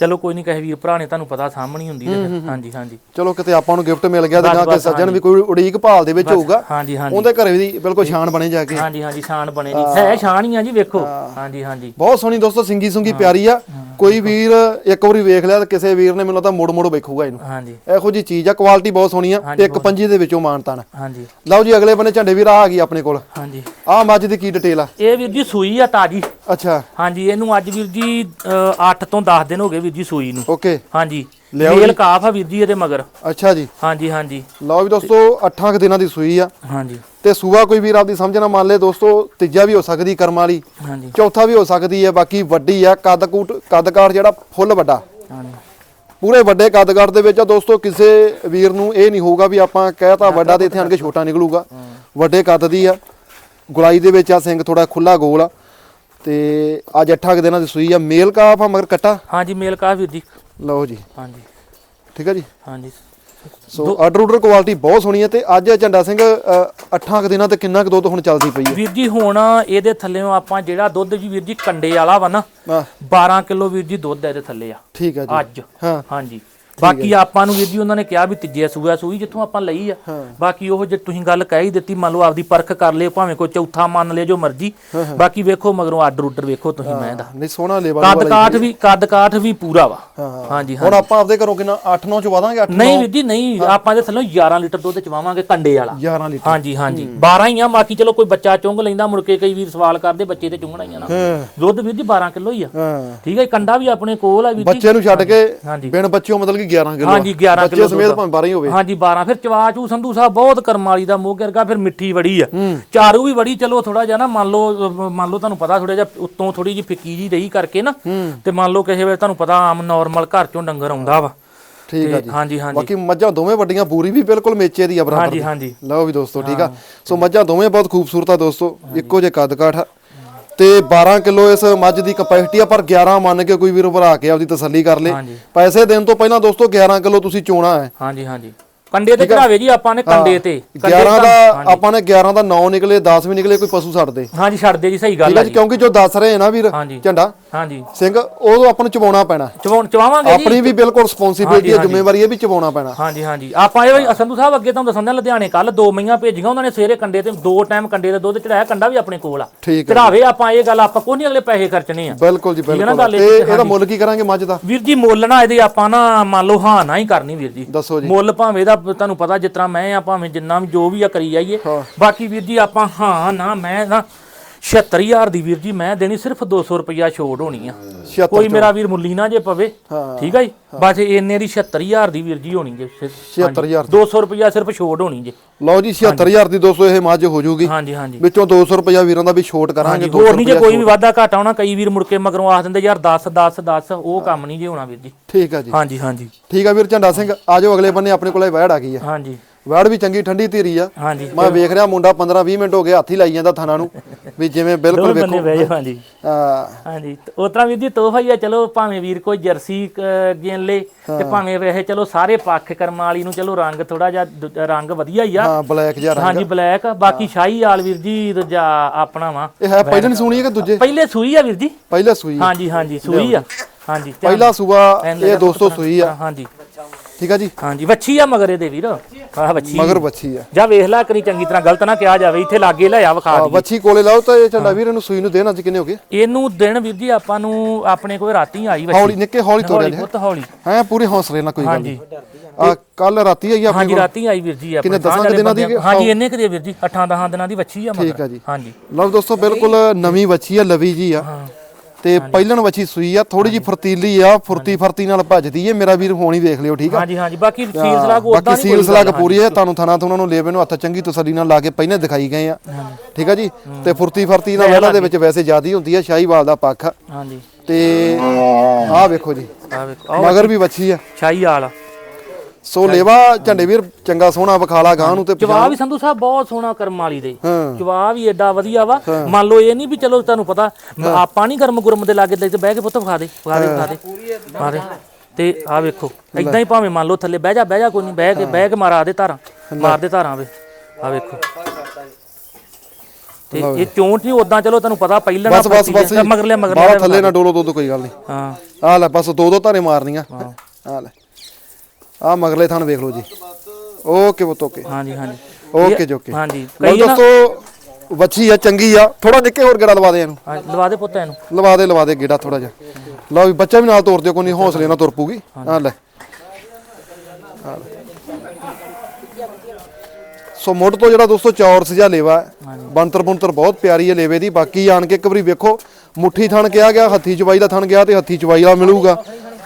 ਚਲੋ ਕੋਈ ਨਹੀਂ ਕਹੇ ਵੀਰ ਭਰਾ ਨੇ ਤੁਹਾਨੂੰ ਪਤਾ ਸਾਹਮਣੀ ਹੁੰਦੀ ਤੇ ਫਿਰ। ਹਾਂਜੀ ਹਾਂਜੀ। ਚਲੋ ਕਿਤੇ ਆਪਾਂ ਨੂੰ ਗਿਫਟ ਮਿਲ ਗਿਆ ਤੇ ਜਾਂ ਕਿ ਸੱਜਣ ਵੀ ਕੋਈ ਉਡੀਕ ਭਾਲ ਦੇ ਵਿੱਚ ਹੋਊਗਾ। ਹਾਂਜੀ ਹਾਂਜੀ। ਉਹਦੇ ਘਰੇ ਵੀ ਬਿਲਕੁਲ ਸ਼ਾਨ ਬਣੇ ਜਾ ਕੇ। ਹਾਂਜੀ ਹਾਂਜੀ ਸ਼ਾਨ ਬਣੇ ਜੀ। ਹੈ। ਸ਼ਾਨ ਹੀ ਆ ਜੀ ਵੇਖੋ। ਹਾਂਜੀ ਹਾਂਜੀ। ਬਹੁਤ ਸੋਹਣੀ ਦੋਸਤੋ ਸਿੰਗੀ ਸੁੰਗੀ ਪਿਆਰੀ ਆ। ਕੋਈ ਵੀਰ ਇੱਕ ਵਾਰੀ ਵੇਖ ਲਿਆ ਤੇ ਕਿਸੇ ਵੀਰ ਨੇ ਮੈਨੂੰ ਲੱਗਦਾ ਮੁੜ ਮੁੜ ਵੇਖੂਗਾ ਇਹਨੂੰ। ਹਾਂਜੀ। ਇਹੋ ਜੀ ਚੀਜ਼ ਆ ਕੁਆਲਿਟੀ ਬਹੁਤ ਸੋਹਣੀ ਆ। ਇੱਕ ਪੰਜੀ ਦੇ ਵਿੱਚੋਂ ਮਾਨਤਾਨ ਹਾਂਜੀ। ਲਓ ਜੀ ਅਗਲੇ ਬੰਨੇ ਝੰਡੇ ਵੀਰ ਆ ਗਈ ਆਪਣੇ ਕੋਲ। ਹਾਂਜੀ। ਆਹ ਮੱਝ ਦੀ ਕੀ ਡਿਟੇਲ ਆ? ਇਹ ਵੀਰ ਜੀ ਸੂਈ ਆ ਤਾਜੀ। ਅੱਛਾ। ਹਾਂਜੀ ਇਹਨੂੰ ਅੱਜ ਵੀਰ ਜੀ 8 ਤੋਂ 10 ਦਿਨ ਹੋ ਗਏ ਵੀਰ ਜੀ ਸੂਈ ਨੂੰ। ਓਕੇ। ਹਾਂਜੀ। ਲਿਆਓ ਮੇਲ ਕਾਫ ਆ ਵੀਰ ਜੀ ਇਹਦੇ ਮਗਰ। ਅੱਛਾ ਜੀ। ਹਾਂਜੀ ਹਾਂਜੀ। ਲਓ ਵੀ ਦੋਸਤੋ 8 ਕੁ ਦਿਨਾਂ ਦੀ ਸੂਈ ਆ। ਹਾਂਜੀ। ਤੇ ਸੂਆ ਕੋਈ ਵੀਰ ਆਪਦੀ ਸਮਝ ਨਾ ਮੰਨ ਲੇ ਦੋਸਤੋ ਤੀਜਾ ਵੀ ਹੋ ਸਕਦੀ ਕਰਮ ਵਾਲੀ। ਹਾਂਜੀ। ਚੌਥਾ ਵੀ ਹੋ ਸਕਦੀ ਹੈ ਬਾਕੀ ਵੱਡੀ ਆ ਕੱਦ ਕੂਟ ਕੱਦਕਾਰ ਜਿਹੜਾ ਫੁੱਲ ਵੱਡਾ। ਹਾਂਜੀ। ਪੂਰੇ ਵੱਡੇ ਕੱਦਕਾਰ ਦੇ ਵਿੱਚ ਆ ਦੋਸਤੋ ਕਿਸੇ ਵੀਰ ਨੂੰ ਇਹ ਨਹੀਂ ਹੋਊਗਾ ਵੀ ਆਪਾਂ ਕਹਿਤਾ ਵੱਡਾ ਤੇ ਇੱਥੇ ਆਣ ਕੇ ਛੋਟਾ ਨਿਕਲੂਗਾ। ਵੱਡੇ ਕੱਦ ਦੀ ਆ। ਗੁਲਾਈ ਦੇ ਵਿੱਚ ਆ ਸਿੰਘ ਥੋੜਾ ਖੁੱਲਾ ਗੋਲ ਆ। ਤੇ ਅੱਜ 8 ਕੁ ਦਿਨਾਂ ਦੀ ਸੂਈ ਆ। ਮੇਲ ਕਾਫ ਆ ਮਗਰ ਕੱਟਾ? ਹਾਂਜੀ ਮੇਲ ਕਾਫ ਵੀਰ ਜੀ। ਲਓ ਜੀ। ਹਾਂਜੀ। ਠੀਕ ਆ ਜੀ? ਹਾਂਜੀ। ਸੋ ਆਰਡਰ ਆਰਡਰ ਕੁਆਲਿਟੀ ਬਹੁਤ ਸੋਹਣੀ ਹੈ ਤੇ ਅੱਜ ਝੰਡਾ ਸਿੰਘ 8 ਕੁ ਦਿਨਾਂ ਤੇ ਕਿੰਨਾ ਕੁ ਦੁੱਧ ਹੁਣ ਚੱਲਦੀ ਪਈ ਹੈ ਵੀਰ ਜੀ ਹੁਣ ਇਹਦੇ ਥੱਲੇੋਂ ਆਪਾਂ ਜਿਹੜਾ ਦੁੱਧ ਜੀ ਵੀਰ ਜੀ ਕੰਡੇ ਵਾਲਾ ਵਾ ਨਾ ਆਹ, 12 ਕਿਲੋ ਵੀਰ ਜੀ ਦੁੱਧ ਇਹਦੇ ਥੱਲੇ ਆ। ਠੀਕ ਹੈ ਜੀ। ਅੱਜ। ਹਾਂ। ਹਾਂਜੀ। ਬਾਕੀ ਆਪਾਂ ਨੂੰ ਵੀਰ ਜੀ ਉਹਨਾਂ ਨੇ ਕਿਹਾ ਵੀ ਤੀਜੇ ਸੂਆ ਸੂਈ ਜਿੱਥੋਂ ਆਪਾਂ ਲਈ ਆ। ਬਾਕੀ ਉਹ ਜੇ ਤੁਸੀਂ ਗੱਲ ਕਹਿ ਹੀ ਦਿੱਤੀ ਮੰਨ ਲਓ ਆਪਦੀ ਪਰਖ ਕਰ ਲਿਓ ਭਾਵੇਂ ਕੋਈ ਚੌਥਾ ਮੰਨ ਲਿਓ ਜੋ ਮਰਜ਼ੀ। ਬਾਕੀ ਵੇਖੋ ਮਗਰੋਂ ਆਰਡਰ ਉਡਰ ਵੇਖੋ ਤੁਸੀਂ ਮੈਂ ਦਾ ਨਹੀਂ ਸੋਹਣਾ ਲੇਵਾ ਕੱਦ ਕਾਠ ਵੀ ਕੱਦ ਕਾਠ ਵੀ ਪੂਰਾ ਵਾ। ਹਾਂ ਹਾਂਜੀ ਹੁਣ ਆਪਾਂ ਆਪਦੇ ਘਰੋਂ ਕਿੰਨਾ? 8 9 ਚਵਾ ਦਾਂਗੇ 8 ਨਹੀਂ ਵੀਰ ਜੀ ਨਹੀਂ। ਆਪਾਂ ਦੇ ਥੱਲੋਂ 11 ਲੀਟਰ ਦੁੱਧ ਚਵਾਵਾਂਗੇ ਕੰਡੇ ਵਾਲਾ। 11 ਲੀਟਰ। ਹਾਂਜੀ ਹਾਂਜੀ। 12 ਹੀ ਆ ਬਾਕੀ ਚਲੋ ਕੋਈ ਬੱਚਾ ਚੁੰਗ ਲੈਂਦਾ ਮੁੜ ਕੇ ਕਈ ਵੀਰ ਸਵਾਲ ਕਰਦੇ ਬੱਚੇ ਤੇ ਚੁੰਗਣਾ ਹੀ ਆ ਨਾ। ਦੁੱਧ ਵੀਰ ਜੀ 12 ਕਿਲੋ ਹੀ ਆ। ਠੀਕ ਹੈ ਕੰਡਾ ਵੀ ਆਪਣੇ ਕੋਲ ਆ ਵੀਰ ਜੀ। ਬੱਚੇ ਨੂੰ ਛੱਡ ਕੇ ਬਿਨ ਬੱਚਿਓ ਮਤਲਬ ਕਿ 11 ਕਿਲੋ ਹਾਂਜੀ 11 ਬੱਚੇ ਕਿਲੋ ਸਮੇਤ ਭਾਵੇਂ 12 ਹੀ ਹੋਵੇ। ਹਾਂਜੀ 12 ਫਿਰ ਚਵਾ ਚੂ ਸੰਧੂ ਸਾਹਿਬ ਬਹੁਤ ਕਰਮ ਵਾਲੀ ਦਾ ਮੋਹ ਵਰਗਾ ਫਿਰ ਮਿੱਠੀ ਬੜੀ ਆ। ਚਾਰੂ ਵੀ ਬੜੀ ਚਲੋ ਥੋੜਾ ਜਿਹਾ ਨਾ ਮੰਨ ਲਓ ਅਹ ਮੰਨ ਲਓ ਤੁਹਾਨੂੰ ਪਤਾ ਥੋੜਾ ਜਿਹਾ ਉੱਤੋਂ ਥੋੜੀ ਜਿਹੀ ਫਿੱਕੀ ਜੀ ਰਹੀ ਕਰਕੇ ਨਾ ਤੇ ਮੰਨ ਲਓ ਕਿਸੇ ਵੇਲੇ ਤੁਹਾਨੂੰ ਪਤਾ ਆਮ ਨਾਰਮਲ ਘਰ ਚੋਂ ਡੰਗਰ ਆਉਂਦਾ ਵਾ। ਠੀਕ ਆ ਜੀ। ਹਾਂਜੀ ਹਾਂਜੀ। ਬਾਕੀ ਮੱਝਾਂ ਦੋਵੇਂ ਵੱਡੀਆਂ ਪੂਰੀ ਵੀ ਬਿਲਕੁਲ ਮੇਚੇ ਦੀ ਆ ਬਰਾਬਰ ਹਾਂਜੀ ਦੀ। ਹਾਂਜੀ। ਲਓ ਵੀ ਦੋਸਤੋ ਠੀਕ ਆ। ਸੋ ਮੱਝਾਂ ਦੋਵੇਂ ਬਹੁਤ ਖੂਬਸੂਰਤ ਆ ਦੋਸਤੋ। ਇੱਕੋ ਜਿਹੇ ਕੱਦ ਕਾਠ ਤੇ 12 ਕਿਲੋ ਇਸ ਮੱਝ ਦੀ ਕਪੈਸਿਟੀ ਆ ਪਰ 11 ਮੰਨ ਕੇ ਕੋਈ ਵੀਰ ਭਰਾ ਕੇ ਆਪਦੀ ਤਸੱਲੀ ਕਰ ਲੇ। ਹਾਂਜੀ। ਪੈਸੇ ਦੇਣ ਤੋਂ ਪਹਿਲਾਂ ਦੋਸਤੋ 11 ਕਿਲੋ ਤੁਸੀਂ ਚੋਣਾ ਹੈ। ਹਾਂਜੀ ਹਾਂਜੀ। ਕੰਡੇ ਤੇ ਚੜਾਵੇ ਜੀ ਆਪਾਂ ਨੇ ਕੰਡੇ ਤੇ। ਕੰਡੇ 11 ਤਾਂ- ਦਾ ਆਪਾਂ ਨੇ 11 ਦਾ 9 ਨਿਕਲੇ 10 ਵੀ ਨਿਕਲੇ ਕੋਈ ਪਸ਼ੂ ਛੱਡ ਦੇ ਹਾਂਜੀ ਛੱਡ ਦੇ ਜੀ ਸਹੀ ਠੀਕ ਗੱਲ ਆ ਆ ਜੀ ਜੀ। ਕਿਉਂਕਿ ਜੋ ਦੱਸ ਰਹੇ ਨਾ ਵੀਰ ਹਾਂਜੀ। ਝੰਡਾ। ਹਾਂਜੀ। ਸਿੰਘ ਉਹ ਆਪਾਂ ਨੂੰ ਚਵਾਉਣਾ ਪੈਣਾ। ਚਵਾਉਣ ਚਵਾਵਾਂਗੇ ਜੀ। ਆਪਣੀ ਵੀ ਬਿਲਕੁਲ ਰਿਸਪੌਂਸਿਬਿਲਟੀ ਹੈ ਜ਼ਿੰਮੇਵਾਰੀ ਹੈ ਵੀ ਚਵਾਉਣਾ ਪੈਣਾ। ਹਾਂਜੀ ਹਾਂਜੀ। ਆਪਾਂ ਇਹ ਵੀ ਸੰਧੂ ਸਾਹਿਬ ਅੱਗੇ ਤੁਹਾਨੂੰ ਦੱਸਣ ਲੁਧਿਆਣੇ ਕੱਲ ਦੋ ਮਈਆਂ ਭੇਜੀਆਂ ਉਹਨਾਂ ਨੇ ਸਵੇਰੇ ਕੰਡੇ ਤੇ ਦੋ ਟਾਈਮ ਕੰਡੇ ਦਾ ਦੁੱਧ ਚੜਾਇਆ ਕੰਡਾ ਵੀ ਆਪਣੇ ਕੋਲ ਆ। ਚੜਾਵੇ ਆਪਾਂ ਇਹ ਗੱਲ ਆਪਾਂ ਕੋਈ ਨਹੀਂ ਅਗਲੇ ਪੈਸੇ ਖਰਚਣੇ ਆ। ਬਿਲਕੁਲ ਜੀ ਬਿਲਕੁਲ। ਤੇ ਇਹ? ਇਹਦਾ ਮੁੱਲ ਕੀ ਕਰਾਂਗੇ ਮੱਝ ਦਾ? ਵੀਰ ਜੀ ਮੁੱਲ ਨਾ ਇਹਦੇ ਆਪਾਂ ਨਾ ਮੰਨ ਲਓ ਹਾਂ ਨਾ ਹੀ ਕਰਨੀ ਵੀਰ ਜੀ। ਦੱਸੋ ਜੀ। ਮੁੱਲ ਭਾਵੇਂ ਦਾ ਤੁਹਾਨੂੰ ਪਤਾ ਜਿਸ ਤਰ੍ਹਾਂ ਮੈਂ ਆ ਭਾਵੇਂ ਜਿੰਨਾ ਵੀ ਜੋ ਵੀ ਆ ਕਰੀ ਜਾਈਏ। ਬਾਕੀ ਵੀਰ ਜੀ ਆਪਾਂ ਹਾਂ ਨਾ ਮੈਂ ਨਾ 76000 ਦੀ ਵੀਰ ਜੀ ਮੈਂ ਦੇਣੀ ਸਿਰਫ 200 ਰੁਪਇਆ ਛੋੜ ਹੋਣੀ ਆ। 76 ਕੋਈ ਮੇਰਾ ਵੀਰ ਮੁੱਲੀ ਨਾ ਜੇ ਪਵੇ। ਠੀਕ ਆ ਜੀ? ਬਸ ਇੰਨੇ ਦੀ 76000 ਦੀ ਵੀਰ ਜੀ ਹੋਣੀ ਜੇ। 76000 200 ਰੁਪਇਆ ਸਿਰਫ ਛੋੜ ਹੋਣੀ ਜੇ। ਲਓ ਜੀ 76000 ਦੀ 200 ਇਹ ਮੱਝ ਹੋ ਜੂਗੀ। ਹਾਂਜੀ ਹਾਂਜੀ। ਵਿੱਚੋਂ 200 ਰੁਪਇਆ ਵੀਰਾਂ ਦਾ ਵੀ ਛੋਟ ਕਰਾਂਗੇ ਹੋਰ ਨਹੀਂ ਜੇ ਕੋਈ ਵੀ ਵਾਧਾ ਘਾਟਾ ਹੋਣਾ ਕਈ ਵੀਰ ਮੁੜ ਕੇ ਮਗਰੋਂ ਆਖ ਦਿੰਦੇ ਯਾਰ 10 10 10 ਉਹ ਕੰਮ ਨਹੀਂ ਜੇ ਹੋਣਾ ਵੀਰ ਜੀ। ਠੀਕ ਆ ਜੀ। ਹਾਂਜੀ ਹਾਂਜੀ। ਠੀਕ ਆ ਵੀਰ ਝੰਡਾ ਸਿੰਘ ਆਜੋ ਅਗਲੇ ਬੰਨੇ ਆਪਣੇ ਕੋਲੇ ਵੈੜ ਆ ਗਈ ਆ। ਹਾਂਜੀ। ਵੈੜ ਵੀ ਚੰਗੀ ਠੰਡੀ ਧੀਰੀ ਆ। ਹਾਂਜੀ। ਮੈਂ ਵੇਖ ਰਿਹਾ ਮੁੰਡਾ 15 20 ਮਿੰਟ ਹੋ ਗਏ ਹੱਥ ਹੀ ਲਾਈ ਜਾਂਦਾ ਥਾਣਾ ਨੂੰ। ਵੀ ਜਿਵੇਂ ਬਿਲਕੁਲ ਦੋ ਵੇਖੋ। ਹਾਂਜੀ। ਆ ਹਾਂਜੀ। ਉਸ ਤਰ੍ਹਾਂ ਵੀਰ ਜੀ ਤੋਹਫਾ ਹੀ ਆ ਚਲੋ ਭਾਵੇਂ ਵੀਰ ਕੋਈ ਜਰਸੀ ਗੇਨ ਲੇ ਤੇ ਭਾਵੇਂ ਵੇਹੇ ਚਲੋ ਸਾਰੇ ਪੱਖ ਕਰਮਾਂ ਵਾਲੀ ਨੂੰ ਚਲੋ ਰੰਗ ਥੋੜਾ ਜਿਹਾ ਦੂ- ਰੰਗ ਵਧੀਆ ਹੀ ਆ। ਹਾਂ ਬਲੈਕ ਜਿਹਾ ਰੰਗ। ਹਾਂਜੀ ਬਲੈਕ ਬਾਕੀ ਸ਼ਾਹੀ ਆਲ ਵੀਰ ਜੀ ਦੂਜਾ ਆਪਣਾ ਵਾ। ਇਹ ਹੈ ਪਹਿਲਾਂ ਸੁਣੀ ਹੈ ਕਿ ਦੂਜੇ? ਪਹਿਲੇ ਸੂਈ ਆ ਵੀਰ ਜੀ। ਪਹਿਲਾ ਸੂਈ ਆ। ਹਾਂਜੀ ਹਾਂਜੀ ਸੂਈ ਆ। ਹਾਂਜੀ ਪਹਿਲਾ ਸੂਆ ਇਹ 200 ਸੂਈ ਆ। ਹਾਂਜੀ। ਠੀਕ ਆ ਜੀ? ਹਾਂਜੀ ਵੱਛੀ ਆ ਮਗਰ ਇਹਦੇ ਵੀਰ। ਆਹ ਵੱਛੀ। ਮਗਰ ਬੱਚੀ ਆ। ਜਾ ਵੇਖ ਲੈ ਕਰੀ ਚੰਗੀ ਤਰ੍ਹਾਂ ਗਲਤ ਨਾ ਕਿਹਾ ਜਾਵੇ ਇੱਥੇ ਲਾਗੇ ਲਿਆ ਵਿਖਾ ਆ, ਦੀ ਬੱਚੀ ਕੋਲੇ ਲਾਓ ਤਾਂ ਇਹ ਝੰਡਾ ਵੀਰ ਇਹਨੂੰ ਸੂਈ ਨੂੰ ਦੇਣ ਅੱਜ ਕਿੰਨੇ ਹੋ ਗਏ? ਇਹਨੂੰ ਦਿਨ ਵੀਰ ਜੀ ਆਪਾਂ ਨੂੰ ਆਪਣੇ ਕੋਲ ਰਾਤੀ ਆਈ ਵੱਛੀ। ਹੌਲੀ ਨਿੱਕੇ ਹੌਲੀ ਤੋਰਿਆ ਹੌਲੀ ਪੁੱਤ ਹੌਲੀ। ਹੈ ਪੂਰੇ ਹੌਸਲੇ ਨਾਲ ਕੋਈ ਗੱਲ ਆ ਕੱਲ ਰਾਤੀ ਆਈ ਆਪਣੇ ਹਾਂਜੀ ਰਾਤੀ ਆਈ ਵੀਰ ਜੀ ਆਪਣੇ। ਕਿੰਨੇ, ਦਿਨਾਂ ਦੀ ਹਾਂਜੀ ਇੰਨੇ ਕਦੇ ਵੀਰ ਜੀ 8 10 ਦਿਨਾਂ ਦੀ ਵੱਛੀ ਆ ਮਗਰ ਠੀਕ ਆ ਜੀ। ਹਾਂਜੀ। ਲਓ ਦੋਸਤੋ ਬਿਲਕੁਲ ਨਵੀਂ ਬੱਚੀ ਆ ਲਵੀ ਜੀ ਆ। ਤੇ ਪਹਿਲਣ ਬੱਚੀ ਸੂਈ ਆ ਥੋੜੀ ਜੀ ਫਰਤੀਲੀ ਆ ਫੁਰਤੀ ਫਰਤੀ ਨਾਲ ਭੱਜਦੀ ਏ ਮੇਰਾ ਵੀਰ ਹੋਣੀ ਵੇਖ ਲਿਓ ਠੀਕ ਆ। ਹਾਂਜੀ ਹਾਂਜੀ ਬਾਕੀ ਸੀਲ ਸਲਾਗ ਉਦਾਂ ਬਾਕੀ ਸੀਲ ਸਲਾਗ ਪੂਰੀ ਹੈ ਤੁਹਾਨੂੰ ਥਾਣਾ ਥੁਣਾ ਨੂੰ ਲੇਵੇ ਨੂੰ ਹੱਥ ਚੰਗੀ ਤਸੱਲੀ ਨਾਲ ਲਾ ਕੇ ਪਹਿਲੇ ਦਿਖਾਈ ਗਏ ਆ। ਠੀਕ ਆ ਜੀ? ਤੇ ਫੁਰਤੀ ਫਰਤੀ ਨਾਲ ਇਹਨਾਂ ਦੇ ਵਿੱਚ ਵੈਸੇ ਜ਼ਿਆਦੀ ਹੁੰਦੀ ਆ ਸ਼ਾਹੀਵਾਲ ਦਾ ਪੱਖ। ਆ ਹਾਂਜੀ। ਤੇ ਆਹ ਵੇਖੋ ਜੀ ਆ ਵੇਖੋ। ਮਗਰ ਵੀ ਬੱਚੀ ਆ। ਸ਼ਾਹੀ ਵਾਲਾ ਸੋ ਲੇਵਾ ਝੰਡੇ ਵੀਰ ਚੰਗਾ ਸੋਹਣਾ ਵਿਖਾਲਾ ਗਾਂ ਨੂੰ ਤੇ ਜਵਾਬ ਵੀ ਸੰਧੂ ਸਾਹਿਬ ਬਹੁਤ ਸੋਹਣਾ ਕਰਮ ਵਾਲੀ ਦੇ। ਜਵਾਬ ਵੀ ਐਡਾ ਵਧੀਆ ਵਾ। ਮੰਨ ਲਓ ਇਹ ਨਹੀਂ ਵੀ ਚਲੋ ਤੁਹਾਨੂੰ ਪਤਾ ਆਪਾਂ ਨਹੀਂ ਗਰਮ ਗੁਰਮ ਦੇ ਲਾਗੇ ਤੇ ਬਹਿ ਕੇ ਪੁੱਤ ਵਿਖਾ ਦੇ ਵਿਖਾ ਦੇ ਵਿਖਾ ਦੇ। ਵਿਖਾ ਦੇ। ਤੇ ਆ ਵੇਖੋ ਇਦਾਂ ਹੀ ਭਾਵੇਂ ਮੰਨ ਲਓ ਥੱਲੇ ਬਹਿ ਜਾ ਬਹਿ ਜਾ ਕੋਈ ਨਹੀਂ ਬਹਿ ਕੇ ਬਹਿ ਕੇ ਮਾਰਾ ਦੇ ਧਾਰਾਂ ਮਾਰ ਦੇ ਧਾਰਾਂ ਵੇ। ਆ ਵੇਖੋ। ਤੇ ਇਹ ਚੋਂਟ ਨਹੀਂ ਉਦਾਂ ਚਲੋ ਤੁਹਾਨੂੰ ਪਤਾ ਪਹਿਲਾਂ ਬਸ ਬਸ ਬਸ। ਜੀ। ਮਗਰਲੇ ਮਗਰਲੇ ਬਾਹਰ ਥੱਲੇ ਨਾ ਡੋਲੋ ਦੋ ਕੋਈ ਗੱਲ ਨਹੀਂ। ਹਾਂ। ਆ ਲੈ ਬਸ ਦੋ ਦੋ ਧਾਰੇ ਮਾਰਨੀਆਂ। ਆ ਲੈ। ਆ ਮਗਰਲੇ ਥਾਨ ਵੇਖ ਲਓ ਜੀ। ਓਕੇ ਬਤ ਓਕੇ। ਹਾਂਜੀ ਹਾਂਜੀ। ਓਕੇ ਜੀ ਓਕੇ। ਹਾਂਜੀ। ਲਓ ਕਈ ਨਾ ਦੋਸਤੋ ਵੱਛੀ ਆ ਚੰਗੀ ਆ। ਥੋੜਾ ਨਿੱਕੇ ਹੋਰ ਗੇੜਾ ਲਵਾ ਦੇ ਇਹਨੂੰ। ਹਾਂ, ਲਵਾ ਦੇ ਪੁੱਤ ਇਹਨੂੰ। ਲਵਾ ਦੇ ਲਵਾ ਦੇ ਗੇੜਾ ਥੋੜਾ ਜਿਹਾ। ਲਓ ਵੀ ਬੱਚਾ ਵੀ ਨਾਲ ਤੋਰ ਦਿਓ ਕੋਈ ਨਹੀਂ ਹੌਸਲੇ ਨਾਲ ਤੁਰ ਪੂਗੀ ਆ ਲੈ। ਸੋ ਮੁੱਢ ਤੋਂ ਜਿਹੜਾ ਦੋਸਤੋ ਚੌਰਸ ਜਿਹਾ ਲੇਵਾ ਹੈ ਬੰਤਰ ਬੰਤਰ ਬਹੁਤ ਪਿਆਰੀ ਹੈ ਲੇਵੇ ਦੀ। ਬਾਕੀ ਆਣ ਕੇ ਇੱਕ ਵਾਰੀ ਵੇਖੋ ਮੁੱਠੀ ਥਣ ਕਿਹਾ ਗਿਆ ਹੱਥੀ ਚਵਾਈ ਦਾ ਥਣ ਗਿਆ ਤੇ ਹੱਥੀ ਚਵਾਈ ਦਾ ਮਿਲੂਗਾ।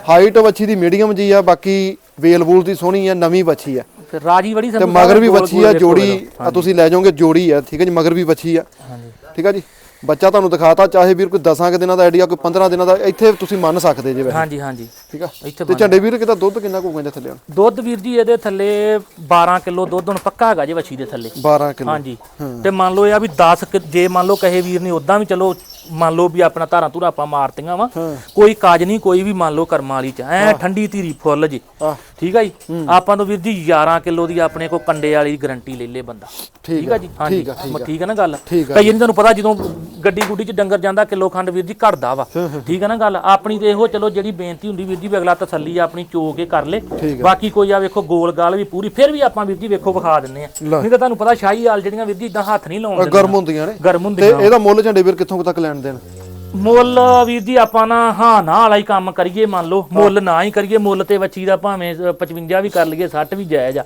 ਹਾਈਟ ਵੱਛੀ ਦੀ ਮੀਡੀਅਮ ਜੀ ਆ ਬਾਕੀ ਵੇਲ ਵੂਲ ਦੀ ਸੋਹਣੀ ਆ ਨਵੀਂ ਵੱਛੀ ਆ। ਤੇ ਰਾਜੀ ਬੜੀ ਤੇ ਮਗਰ ਵੀ ਆ ਵੇਖੋ ਜੋੜੀ। ਆ ਤੁਸੀਂ ਲੈ ਜਾਓਗੇ ਜੋੜੀ ਆ ਠੀਕ ਹੈ ਜੀ ਮਗਰ ਵੀ ਵੱਛੀ ਆ। ਠੀਕ ਆ ਜੀ ਬੱਚਾ ਤੁਹਾਨੂੰ ਦਿਖਾਤਾ ਚਾਹੇ ਵੀਰ ਕੋਈ 10 ਕਿ ਦਿਨਾਂ ਦਾ ਆਈਡੀਆ ਕੋਈ 15 ਦਿਨਾਂ ਦਾ ਇੱਥੇ ਤੁਸੀਂ ਮੰਨ ਸਕਦੇ ਜੇ ਵੈਸੇ। ਹਾਂਜੀ ਹਾਂਜੀ। ਠੀਕ ਆ ਤੇ ਝੰਡੇ ਵੀਰ ਕਿਤਾ ਦੁੱਧ ਕਿੰਨਾ ਕੁ ਕਹਿੰਦੇ ਥੱਲੇ ਹੁਣ? ਦੁੱਧ ਵੀਰ ਜੀ ਇਹਦੇ ਥੱਲੇ 12 ਕਿਲੋ ਦੁੱਧ ਹੁਣ ਪੱਕਾ ਹੈਗਾ ਜੇ ਵੱਛੀ ਦੇ ਥੱਲੇ। 12 ਕਿਲੋ। ਹਾਂਜੀ। ਤੇ ਮੰਨ ਲਓ ਇਹ ਆ ਵੀ 10 ਕਿ- ਜੇ ਮੰਨ ਲਓ ਕਹੇ ਵੀਰ ਨੇ ਉਦਾਂ ਵੀ ਚਲੋ ਮੰਨ ਲਓ ਵੀ ਆਪਣਾ ਧਾਰਾਂ ਧੁਰਾ ਆਪਾਂ ਮਾਰਤੀਆਂ ਵਾ ਕੋਈ ਕਾਜ ਨਹੀਂ ਕੋਈ ਵੀ ਮੰਨ ਲਓ ਕਰਮਾਂ ਵਾਲੀ ਚ। ਐ ਠੰਡੀ ਧੀਰੀ ਫੁੱਲ ਜੀ। ਠੀਕ ਆ ਜੀ? ਆਪਾਂ ਤੋਂ ਵੀਰ ਜੀ 11 ਕਿਲੋ ਦੀ ਆਪਣੇ ਕੋ ਕੰਡੇ ਵਾਲੀ ਗਾਰੰਟੀ ਲੈ ਲੇ ਬੰਦਾ। ਠੀਕ ਆ ਜੀ? ਹਾਂਜੀ। ਠੀਕ ਆ, ਨਾ ਗੱਲ? ਕਈ ਵਾਰੀ ਤੁਹਾਨੂੰ ਪਤਾ ਜਦੋਂ ਗੱਡੀ ਗੁੱਡੀ ਚ ਡੰਗਰ ਜਾਂਦਾ ਕਿਲੋ ਖੰਡ ਵੀਰ ਜੀ ਘਟਦਾ ਵਾ। ਠੀਕ ਆ ਨਾ ਗੱਲ? ਆਪਣੀ ਤੇ ਇਹੋ ਚਲੋ ਜਿਹੜੀ ਬੇਨਤੀ ਹੁੰਦੀ ਵੀਰ ਜੀ ਵੀ ਅਗਲਾ ਤਸੱਲੀ ਆਪਣੀ ਚੋ ਕੇ ਕਰ ਲੇ। ਬਾਕੀ ਕੋਈ ਆ ਵੇਖੋ ਗੋਲ ਗਾਲ ਵੀ ਪੂਰੀ ਫਿਰ ਵੀ ਆਪਾਂ ਵੀਰ ਜੀ ਵੇਖੋ ਵਿਖਾ ਦਿੰਨੇ ਆ। ਨਹੀਂ ਤਾਂ ਤੁਹਾਨੂੰ ਪਤਾ ਸ਼ਾਹੀ ਹਾਲ ਜਿਹੜੀਆਂ ਵੀਰ ਜੀ ਇਦਾਂ ਹੱਥ ਨਹੀਂ ਦਿੰਦੇ ਗਰਮ ਹੁੰਦੀਆਂ ਨੇ। ਗਰਮ ਤੇ ਹੁੰਦੀਆਂ। ਇਹਦਾ ਮੁੱਲ ਝੰਡੇ ਵੀਰ ਕਿੱਥੋਂ ਤੱਕ ਲੈਣ? ਦੇਣ। ਮੁੱਲ ਵੀਰ ਜੀ ਆਪਾਂ ਨਾ ਹਾਂ ਨਾ ਵਾਲਾ ਹੀ ਕੰਮ ਕਰੀਏ ਮੰਨ ਲਓ ਮੁੱਲ ਨਾ ਹੀ ਕਰੀਏ ਮੁੱਲ ਤੇ ਵੱਛੀ ਦਾ ਭਾਵੇਂ ਅ, 55 ਵੀ ਕਰ ਲਈਏ 60 ਵੀ ਜਾਇਜ਼ ਆ।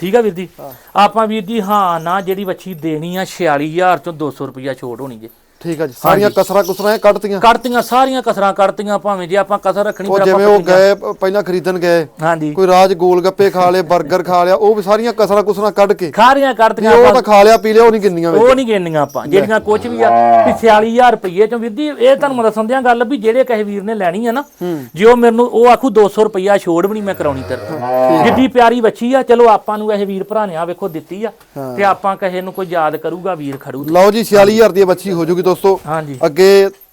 ਠੀਕ ਆ ਵੀਰ ਜੀ? ਆਪਾਂ ਵੀਰ ਜੀ ਹਾਂ ਨਾ ਜਿਹੜੀ ਵੱਛੀ ਦੇਣੀ ਆ 46000 ਚੋਂ 200 ਰੁਪਿਆ ਛੋਟ ਹੋਣੀ ਜੇ। ਠੀਕ ਆ ਜੀ ਸਾਰੀਆਂ ਕਸਰਾਂ ਕੁਸਰਾਂ ਇਹ ਕੱਢਤੀਆਂ? ਕੱਢਤੀਆਂ ਸਾਰੀਆਂ ਕਸਰਾਂ ਕੱਢਤੀਆਂ ਭਾਵੇਂ ਜੇ ਆਪਾਂ ਕਸਰ ਰੱਖਣੀ ਉਹ ਜਿਵੇਂ ਉਹ ਗਏ ਪਹਿਲਾਂ ਖਰੀਦਣ ਗਏ। ਹਾਂਜੀ। ਕੋਈ ਰਾਜ ਗੋਲ ਗੱਪੇ ਖਾ ਲਏ 버ਗਰ ਖਾ ਲਿਆ ਉਹ ਵੀ ਸਾਰੀਆਂ ਕਸਰਾਂ ਕੁਸਰਾਂ ਕੱਢ ਕੇ। ਸਾਰੀਆਂ ਕੱਢਤੀਆਂ ਉਹ ਤਾਂ ਖਾ ਲਿਆ ਪੀ ਲਿਆ ਉਹ ਨਹੀਂ ਗਿਣਨੀਆਂ ਵਿੱਚ। ਉਹ ਨਹੀਂ ਗਿਣਨੀਆਂ ਆਪਾਂ। ਜਿਹੜੀਆਂ ਕੁਝ ਵੀ ਆ ਵੀ 46000 ਰੁਪਏ ਚੋਂ ਜੀ ਇਹ ਤੁਹਾਨੂੰ ਮੈਂ ਦੱਸਣ ਦਿਆਂ ਗੱਲ ਵੀ ਜਿਹੜੇ ਕਹੇ ਵੀਰ ਨੇ ਲੈਣੀ ਆ ਨਾ ਜੇ ਉਹ ਮੈਨੂੰ ਉਹ ਆਖੂ 200 ਰੁਪਇਆ ਛੋੜ ਵੀ ਨਹੀਂ ਮੈਂ ਕਰਾਉਣੀ ਤੇਰੇ ਤੋਂ। ਜਿੱਡੀ ਪਿਆਰੀ ਬੱਚੀ ਆ ਚਲੋ ਆਪਾਂ ਨੂੰ ਇਹ ਵੀਰ ਭਰਾ ਨੇ ਆ ਵੇਖੋ ਦਿੱਤੀ ਆ ਤੇ ਆਪਾਂ ਕਹੇ ਨੂੰ ਕੋਈ ਯਾਦ ਕਰੂਗਾ ਵੀਰ ਖੜੂ। ਲਓ ਜੀ 46000 ਦੀ ਬੱਚੀ ਹੋ ਜੂਗੀ ਦੋਸਤੋ ਹਾਂਜੀ। ਅੱਗੇ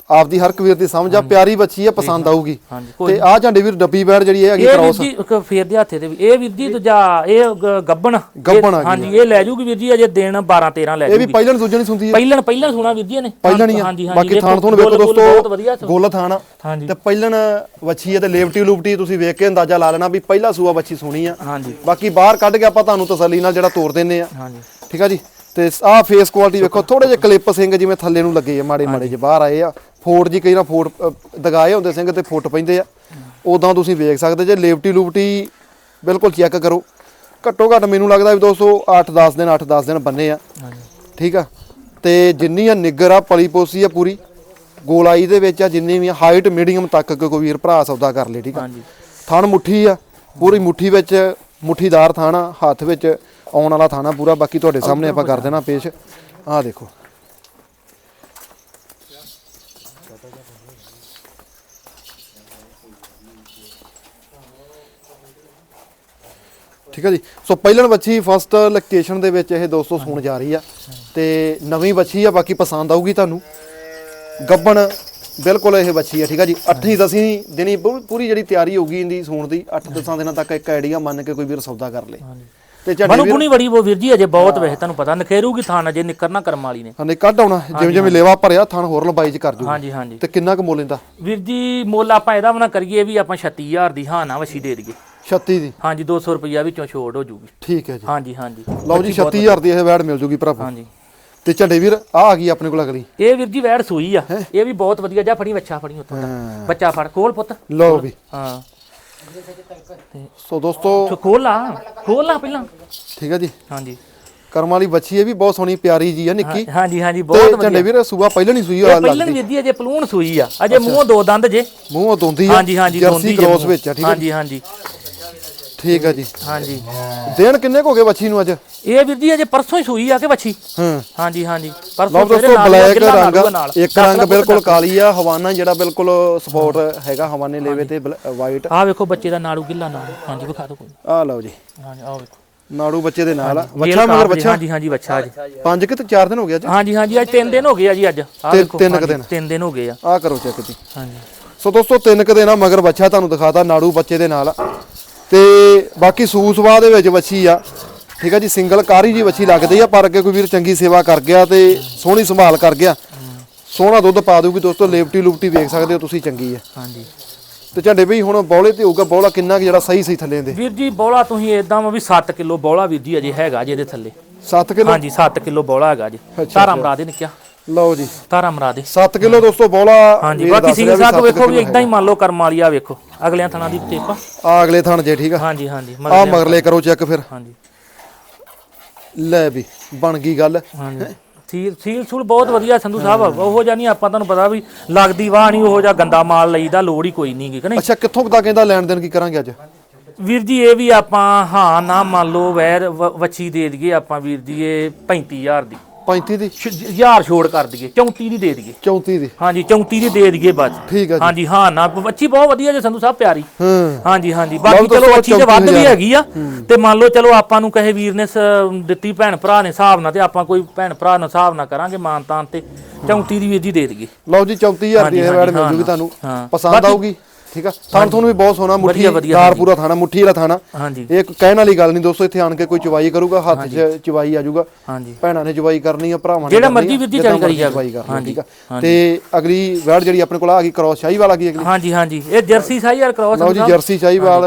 ਆਪਦੀ ਹਰ ਇੱਕ ਵੀਰ ਦੀ ਸਮਝ ਆ ਪਿਆਰੀ ਬੱਚੀ ਆ ਪਸੰਦ ਆਊਗੀ। ਹਾਂਜੀ ਕੋਈ ਤੇ ਆ ਝੰਡੇ ਵੀਰ ਡੱਬੀ ਬੈੜ ਜਿਹੜੀ ਇਹ ਹੈਗੀ ਇਹ ਵੀਰ ਕ੍ਰਾਸ ਜੀ ਇੱਕ ਫੇਰ ਦੇ ਹੱਥੇ ਤੇ ਵੀ ਇਹ ਵੀਰ ਜੀ ਦੂਜਾ ਇਹ ਗ- ਗੱਬਣ। ਇਹ- ਗੱਭਣ ਆ ਗਈ ਹਾਂਜੀ ਇਹ ਲੈ ਜੂਗੀ ਵੀਰ ਜੀ ਅਜੇ ਦਿਨ 12 13 ਲੈ ਇਹ ਵੀ ਜੂਗੀ। ਪਹਿਲਾਂ ਦੂਜੇ ਨਹੀਂ ਸੁਣਦੀ ਹੈ ਪਹਿਲਣ ਪਹਿਲਣ ਸੁਣਾ ਵੀਰ ਜੀ ਇਹਨੇ। ਪਹਿਲਾਂ ਨਹੀਂ ਆ। ਹਾਂਜੀ ਹਾਂਜੀ ਬਾਕੀ ਥਾਣ ਥੋਣ ਵੇਖੋ ਬਹੁਤ ਵਧੀਆ ਦੋਸਤੋ ਗੋਲ ਥਾਣ ਆ। ਹਾਂਜੀ। ਤੇ ਪਹਿਲਣ ਵੱਛੀ ਹੈ ਤੇ ਲੇਵਟੀ ਲੂਪਟੀ ਤੁਸੀਂ ਵੇਖ ਕੇ ਅੰਦਾਜ਼ਾ ਲਾ ਲੈਣਾ ਵੀ ਪਹਿਲਾ ਸੂਆ ਵੱਛੀ ਸੋਹਣੀ ਆ। ਹਾਂਜੀ। ਬਾਕੀ ਬਾਹਰ ਕੱਢ ਕੇ ਆਪਾਂ ਤੁਹਾਨੂੰ ਤਸੱਲੀ ਨਾਲ ਜਿਹੜਾ ਤੋੜ ਦਿੰਨੇ ਆ। ਹਾਂਜੀ। ਠੀਕ ਆ ਜੀ? ਤੇ ਆਹ ਫੇਸ ਕੁਆਲਿਟੀ ਵੇਖੋ ਥੋੜੇ ਜਿਹੇ ਕਲਿੱਪ ਸਿੰਘ ਜਿਵੇਂ ਥੱਲੇ ਨੂੰ ਲੱਗੇ ਆ ਮਾੜੇ ਮਾੜੇ ਜਿਹੇ ਬਾਹਰ ਆਏ ਆ। ਫੋੜ ਜੀ ਕਈ ਨਾ ਅ, ਦਗਾਏ ਹੁੰਦੇ ਸਿੰਘ ਤੇ ਫੁੱਟ ਪੈਂਦੇ ਆ। ਉਦਾਂ ਤੁਸੀਂ ਵੇਖ ਸਕਦੇ ਜੇ ਲੇਵਟੀ ਲੂਪਟੀ ਬਿਲਕੁਲ ਚੈੱਕ ਕਰੋ। ਘੱਟੋ ਘੱਟ ਮੈਨੂੰ ਲੱਗਦਾ ਵੀ ਦੋਸਤੋ 8-10 ਦਿਨ 8-10 ਦਿਨ ਬੰਨੇ ਆ। ਠੀਕ ਆ? ਤੇ ਜਿੰਨੀ ਆ ਨਿੱਗਰ ਆ ਪਲੀ ਪੋਸੀ ਆ ਪੂਰੀ ਗੋਲਾਈ ਦੇ ਵਿੱਚ ਆ ਜਿੰਨੀ ਵੀ ਹਾਈਟ ਮੀਡੀਅਮ ਤੱਕ ਕੋਈ ਵੀਰ ਭਰਾ ਸੌਦਾ ਕਰ ਲੇ ਠੀਕ ਆ? ਥਣ ਮੁੱਠੀ ਆ ਪੂਰੀ ਮੁੱਠੀ ਵਿੱਚ ਮੁੱਠੀਦਾਰ ਥਣ ਹੱਥ ਵਿੱਚ ਆਉਣ ਵਾਲਾ ਥਾਣਾ ਪੂਰਾ ਬਾਕੀ ਤੁਹਾਡੇ ਸਾਹਮਣੇ ਆਪਾਂ ਕਰ ਦੇਣਾ ਪੇਸ਼। ਆਹ ਦੇਖੋ। ਠੀਕ ਹੈ ਜੀ। ਸੋ ਪਹਿਲਣ ਬੱਚੀ ਫਸਟ ਲੋਕੇਸ਼ਨ ਦੇ ਵਿੱਚ ਇਹ ਦੋਸਤੋ ਸੁਣ ਜਾ ਰਹੀ ਆ ਤੇ ਨਵੀਂ ਬੱਚੀ ਆ ਬਾਕੀ ਪਸੰਦ ਆਊਗੀ ਤੁਹਾਨੂੰ। ਗੱਬਣ ਬਿਲਕੁਲ ਇਹ ਬੱਚੀ ਆ ਠੀਕ ਆ ਜੀ। 8 ਦਸੀਂ ਦਿਨੀ ਪੂਰੀ ਜਿਹੜੀ ਤਿਆਰੀ ਹੋਊਗੀ ਇਹਦੀ ਸੂਣ ਦੀ 8-10 ਦਿਨਾਂ ਤੱਕ ਇੱਕ ਆਈਡੀਆ ਮੰਨ ਕੇ ਕੋਈ ਵੀਰ ਸੌਦਾ ਕਰ ਲੇ। ਤੇ ਝੰਡੇ ਮਨੂ ਵੀਰ ਬੁਣੀ ਬੜੀ ਉਹ ਵੀਰ ਜੀ ਅਜੇ ਬਹੁਤ ਵੈਸੇ ਤੁਹਾਨੂੰ ਪਤਾ ਨਖੇਰੂਗੀ ਥਾਂ ਅਜੇ ਨਿਕਰਨਾ ਕਰਮ ਵਾਲੀ ਨੇ। ਹਨੇ ਕੱਢ ਆਉਣਾ ਜਿਵੇਂ ਜਿਵੇਂ ਲੇਵਾ ਭਰਿਆ ਥਣ ਹੋਰ ਲੰਬਾਈ ਚ ਕਰ ਜੂ ਹਾਂਜੀ ਹਾਂਜੀ। ਤੇ ਕਿੰਨਾ ਕੁ ਮੁੱਲ ਇਹਦਾ? ਵੀਰ ਜੀ ਮੁੱਲ ਆਪਾਂ ਇਹਦਾ ਬਣਾ ਕਰੀਏ ਵੀ ਆਪਾਂ 36000 ਦੀ ਹਾਂ ਨਾ ਵਛੀ ਦੇ ਦਈਏ। 36 ਦੀ? ਹਾਂਜੀ 200 ਰੁਪਈਆ ਵਿੱਚੋਂ ਛੋੜ ਹੋ ਜੂਗੀ। ਠੀਕ ਹੈ ਜੀ। ਹਾਂਜੀ ਹਾਂਜੀ। ਲਓ ਜੀ 36000 ਦੀ ਇਹ ਵੈੜ ਮਿਲ ਜੂਗੀ ਭਰਾਵੋ। ਹਾਂਜੀ। ਤੇ ਝੰਡੇ ਵੀਰ ਆ ਆ ਗਈ ਆਪਣੇ ਕੋਲ ਅਗਲੀ। ਇਹ ਵੀਰ ਜੀ ਵੈੜ ਸੂਈ ਆ। ਇਹ ਵੀ ਬਹੁਤ ਵਧੀਆ ਜਾ ਫੜੀ ਬੱਚਾ ਫੜੀ ਦਾ ਹਾਂ। ਬੱਚਾ ਫੜ ਖੋਲ ਪੁੱਤ। ਲਓ ਵੀ। ਹਾਂ। ਸੋ ਦੋਸਤੋ ਖੋਲ ਖੋਲ ਪਹਿਲਾਂ। ਠੀਕ ਹੈ ਜੀ। ਹਾਂਜੀ। ਕਰਮ ਵਾਲੀ ਬੱਚੀ ਇਹ ਵੀ ਬਹੁਤ ਸੋਹਣੀ ਪਿਆਰੀ ਜੀ ਆ ਨਿੱਕੀ। ਹਾਂਜੀ ਹਾਂਜੀ ਬਹੁਤ ਝੰਡੇ ਵੀਰ ਸੂਆ ਪਹਿਲਾਂ ਨਹੀਂ ਸੂਈ ਹੋਇਆ ਪਹਿਲਾਂ ਲੱਗਦੀ। ਵੀਰ ਜੀ ਅਜੇ ਪਲੂਣ ਸੂਈ ਆ। ਅਜੇ ਮੂੰਹੋਂ ਦੋ ਦੰਦ ਜੇ। ਮੂੰਹੋਂ ਦੋਂਦੀ ਆ ਹਾਂਜੀ ਹਾਂਜੀ ਜਰਸੀ ਦੋਂਦੀ ਜੇ ਕ੍ਰੋਸ। ਵਿੱਚ ਆ ਠੀਕ ਹੈ ਹਾਂਜੀ ਹਾਂਜੀ। ਠੀਕ ਹੈ ਜੀ। ਹਾਂਜੀ। ਦਿਨ ਕਿੰਨੇ ਕੁ ਹੋ ਗਏ ਬੱਚੀ ਨੂੰ ਅੱਜ? ਇਹ ਵੀਰ ਜੀ ਅਜੇ ਪਰਸੋਂ ਹੀ ਸੂਈ ਆ ਕਿ ਬੱਚੀ ਹਾਂ। ਹਾਂਜੀ ਹਾਂਜੀ। ਲਓ ਪਰਸੋਂ ਦੋਸਤੋ ਨਾਲ ਬਲੈਕ ਰੰਗ। ਇੱਕ ਰੰਗ ਬਿਲਕੁਲ ਕਾਲੀ ਆ ਹਵਾਨਾ ਜਿਹੜਾ ਬਿਲਕੁਲ ਸਪੋਰਟ ਹੈਗਾ ਹਵਾਨੇ ਲੇਵੇ ਤੇ ਵਾਈਟ ਆਹ ਵੇਖੋ ਬੱਚੇ ਦਾ ਨਾੜੂ ਗਿੱਲਾ ਨਾਲ ਹਾਂਜੀ ਵਿਖਾ ਦਿਓ ਕੋਈ। ਆ ਲਓ ਜੀ। ਹਾਂਜੀ ਆਹ ਵੇਖੋ। ਨਾੜੂ ਬੱਚੇ ਦੇ ਨਾਲ ਆ। ਬੱਚਾ ਮਗਰ ਬੱਚਾ ਹਾਂਜੀ ਹਾਂਜੀ ਬੱਚਾ ਜੀ। ਪੰਜ ਕਿ ਤੇ 4 ਦਿਨ ਹੋ ਗਿਆ ਅੱਜ? ਹਾਂਜੀ ਹਾਂਜੀ ਅੱਜ 3 ਦਿਨ ਹੋ ਗਏ ਆ ਜੀ ਅੱਜ। ਤਿੰਨ- ਵੇਖੋ ਤਿੰਨ ਦਿਨ। ਤਿੰਨ ਦਿਨ ਹੋ ਗਏ ਆ। ਆ ਕਰੋ ਚੈੱਕ ਜੀ। ਹਾਂਜੀ। ਸੋ ਦੋਸਤੋ ਤਿੰਨ ਕ ਦਿਨ ਆ ਮਗਰ ਬੱਚਾ ਤੁਹਾਨੂੰ ਦਿਖਾਤਾ ਨਾੜੂ ਬੱਚੇ ਦੇ ਨਾਲ ਆ। ਤੇ ਬਾਕੀ ਸੂਸਵਾ ਦੇ ਵਿੱਚ ਬੱਚੀ ਆ। ਠੀਕ ਆ ਜੀ ਸਿੰਗਲ ਕਾਰੀ ਜੀ ਬੱਚੀ ਲੱਗਦੀ ਆ ਪਰ ਅੱਗੇ ਕੋਈ ਵੀਰ ਚੰਗੀ ਸੇਵਾ ਕਰ ਗਿਆ ਤੇ ਸੋਹਣੀ ਸੰਭਾਲ ਕਰ ਗਿਆ। ਸੋਹਣਾ ਦੁੱਧ ਪਾ ਦੂਗੀ ਦੋਸਤੋ ਲੇਵਟੀ ਲੂਪਟੀ ਵੇਖ ਸਕਦੇ ਹੋ ਤੁਸੀਂ ਚੰਗੀ ਆ। ਹਾਂਜੀ। ਤੇ ਝੰਡੇ ਬਈ ਹੁਣ ਬੌਲੇ ਤੇ ਹੋਊਗਾ ਬੌਲਾ ਕਿੰਨਾ ਕੁ ਜਿਹੜਾ ਸਹੀ ਸਹੀ ਥੱਲੇ ਦੇ? ਵੀਰ ਜੀ ਬੋਲਾ ਤੁਸੀਂ ਇਦਾਂ ਵੀ 7 ਕਿਲੋ ਬੋਲਾ ਵੀਰ ਜੀ ਅਜੇ ਹੈਗਾ ਜੀ ਇਹਦੇ ਥੱਲੇ। 7 ਕਿਲੋ? ਹਾਂਜੀ 7 ਕਿਲੋ ਬੋਲਾ ਹੈਗਾ ਜੀ। ਤਾਰਾ ਮਰਾ ਦੇ ਨਿੱਕਿਆ। ਲਓ ਜੀ। ਤਾਰਾ ਮਰਾ ਦੇ। 7 ਕਿਲੋ ਦੋਸਤੋ ਬੌਲਾ ਹਾਂਜੀ ਬਾਕੀ ਸਿੰਘ ਵੀ ਸਾਹਿਬ ਵੇਖੋ ਵੀ ਇਦਾਂ ਹੀ ਮੰਨ ਲਓ ਕਰਮ ਵੇਖੋ। ਅਗਲਿਆਂ ਥਣਾ ਦੀ ਟੇਪ ਆ। ਅਗਲੇ ਥਣ ਜੇ ਠੀਕ ਆ? ਹਾਂਜੀ ਹਾਂਜੀ ਆ ਮਗਰ ਮਗਰਲੇ ਕਰੋ ਚੈੱਕ ਫਿਰ। ਹਾਂਜੀ। ਲੈ ਵੀ ਬਣ ਗਈ ਗੱਲ। ਹਾਂਜੀ। ਸੀਲ ਸੀਲ ਸੂਲ ਬਹੁਤ ਵਧੀਆ ਸੰਧੂ ਸਾਹਿਬ ਉਹੋ ਜਿਹਾ ਨਹੀਂ ਆਪਾਂ ਤੁਹਾਨੂੰ ਪਤਾ ਵੀ ਲੱਗਦੀ ਵਾਹ ਨਹੀਂ ਉਹੋ ਜਿਹਾ ਗੰਦਾ ਮਾਲ ਲਈਦਾ ਲੋੜ ਹੀ ਕੋਈ ਨਹੀਂ ਕਿ ਨਹੀਂ? ਅੱਛਾ ਕਿੱਥੋਂ ਤੱਕ ਇਹਦਾ ਲੈਣ ਦੇਣ ਕੀ ਕਰਾਂਗੇ ਅੱਜ? ਵੀਰ ਜੀ ਇਹ ਵੀ ਆਪਾਂ ਹਾਂ ਨਾ ਮੰਨ ਲਓ ਵੈਰ ਵ- ਵੱਛੀ ਦੇ ਦਈਏ ਆਪਾਂ ਵੀਰ ਜੀ ਇਹ 35000 ਦੀ। 35 ਦੀ। ਛ- ਹਜ਼ਾਰ ਛੋੜ ਕਰ ਦਈਏ 34 ਦੀ ਦੇ ਦਈਏ। 34 ਦੀ। ਹਾਂਜੀ 34 ਦੀ ਦੇ ਦਈਏ ਬਸ। ਠੀਕ ਹੈ ਜੀ। ਹਾਂਜੀ ਹਾਂ ਨਾ ਬੱਚੀ ਬਹੁਤ ਵਧੀਆ ਜੇ ਸੰਧੂ ਸਾਹਿਬ ਪਿਆਰੀ। ਹਾਂ। ਹਾਂਜੀ ਹਾਂਜੀ। ਬਾਕੀ ਚਲੋ ਅੱਛੀ ਤੇ ਵੱਧ ਵੀ 34,000 ਹੈਗੀ ਆ। ਤੇ ਮੰਨ ਲਓ ਚਲੋ ਆਪਾਂ ਨੂੰ ਕਹੇ ਵੀਰ ਨੇ ਦਿੱਤੀ ਭੈਣ ਭਰਾ ਨੇ ਹਿਸਾਬ ਨਾਲ ਤੇ ਆਪਾਂ ਕੋਈ ਭੈਣ ਭਰਾ ਨਾਲ ਹਿਸਾਬ ਨਾਲ ਕਰਾਂਗੇ ਮਾਨ ਤਾਨ ਤੇ। 34 ਦੀ ਵੀਰ ਜੀ ਦੇ ਦਈਏ। ਲਓ ਜੀ 34000 ਦੀ ਇਹ ਵੈੜ ਮਿਲ ਜੂਗੀ ਤੁਹਾਨੂੰ। ਪਸੰਦ ਆਊਗੀ? ਠੀਕ ਆ? ਥਾਣ ਤੁਹਾਨੂੰ ਵੀ ਬਹੁਤ ਸੋਹਣਾ ਮੁੱਠੀ ਦਾਰ। ਪੂਰਾ ਥਾਣਾ ਮੁੱਠੀ ਵਾਲਾ ਥਾਣਾ। ਹਾਂਜੀ। ਇਹ ਕਹਿਣ ਵਾਲੀ ਗੱਲ ਨਹੀਂ ਦੋਸਤੋ ਇੱਥੇ ਆਣ ਕੇ ਕੋਈ ਚਵਾਈ ਕਰੂਗਾ ਹੱਥ 'ਚ ਚਵਾਈ ਆ ਜਾਊਗਾ। ਹਾਂਜੀ। ਭੈਣਾਂ ਨੇ ਚਵਾਈ ਕਰਨੀ ਆ ਭਰਾਵਾਂ ਨੇ ਜਿਹੜਾ ਮਰਜ਼ੀ ਜਿੱਦਾਂ ਚਵਾਈ ਕਰੀ ਜਾਵੇ। ਠੀਕ ਆ? ਤੇ ਅਗਲੀ ਵੈੜ ਜਿਹੜੀ ਆਪਣੇ ਕੋਲ ਆ ਗਈ ਕ੍ਰੋਸ ਸ਼ਾਹੀ ਵਾਲਾ ਗਈ ਅਗਲੀ। ਹਾਂਜੀ ਹਾਂਜੀ। ਇਹ ਜਰਸੀ ਸਾਈ ਯਾਰ ਕਰਾਓ ਲਓ ਜੀ ਜਰਸੀ ਸ਼ਾਹੀ ਵਾਲ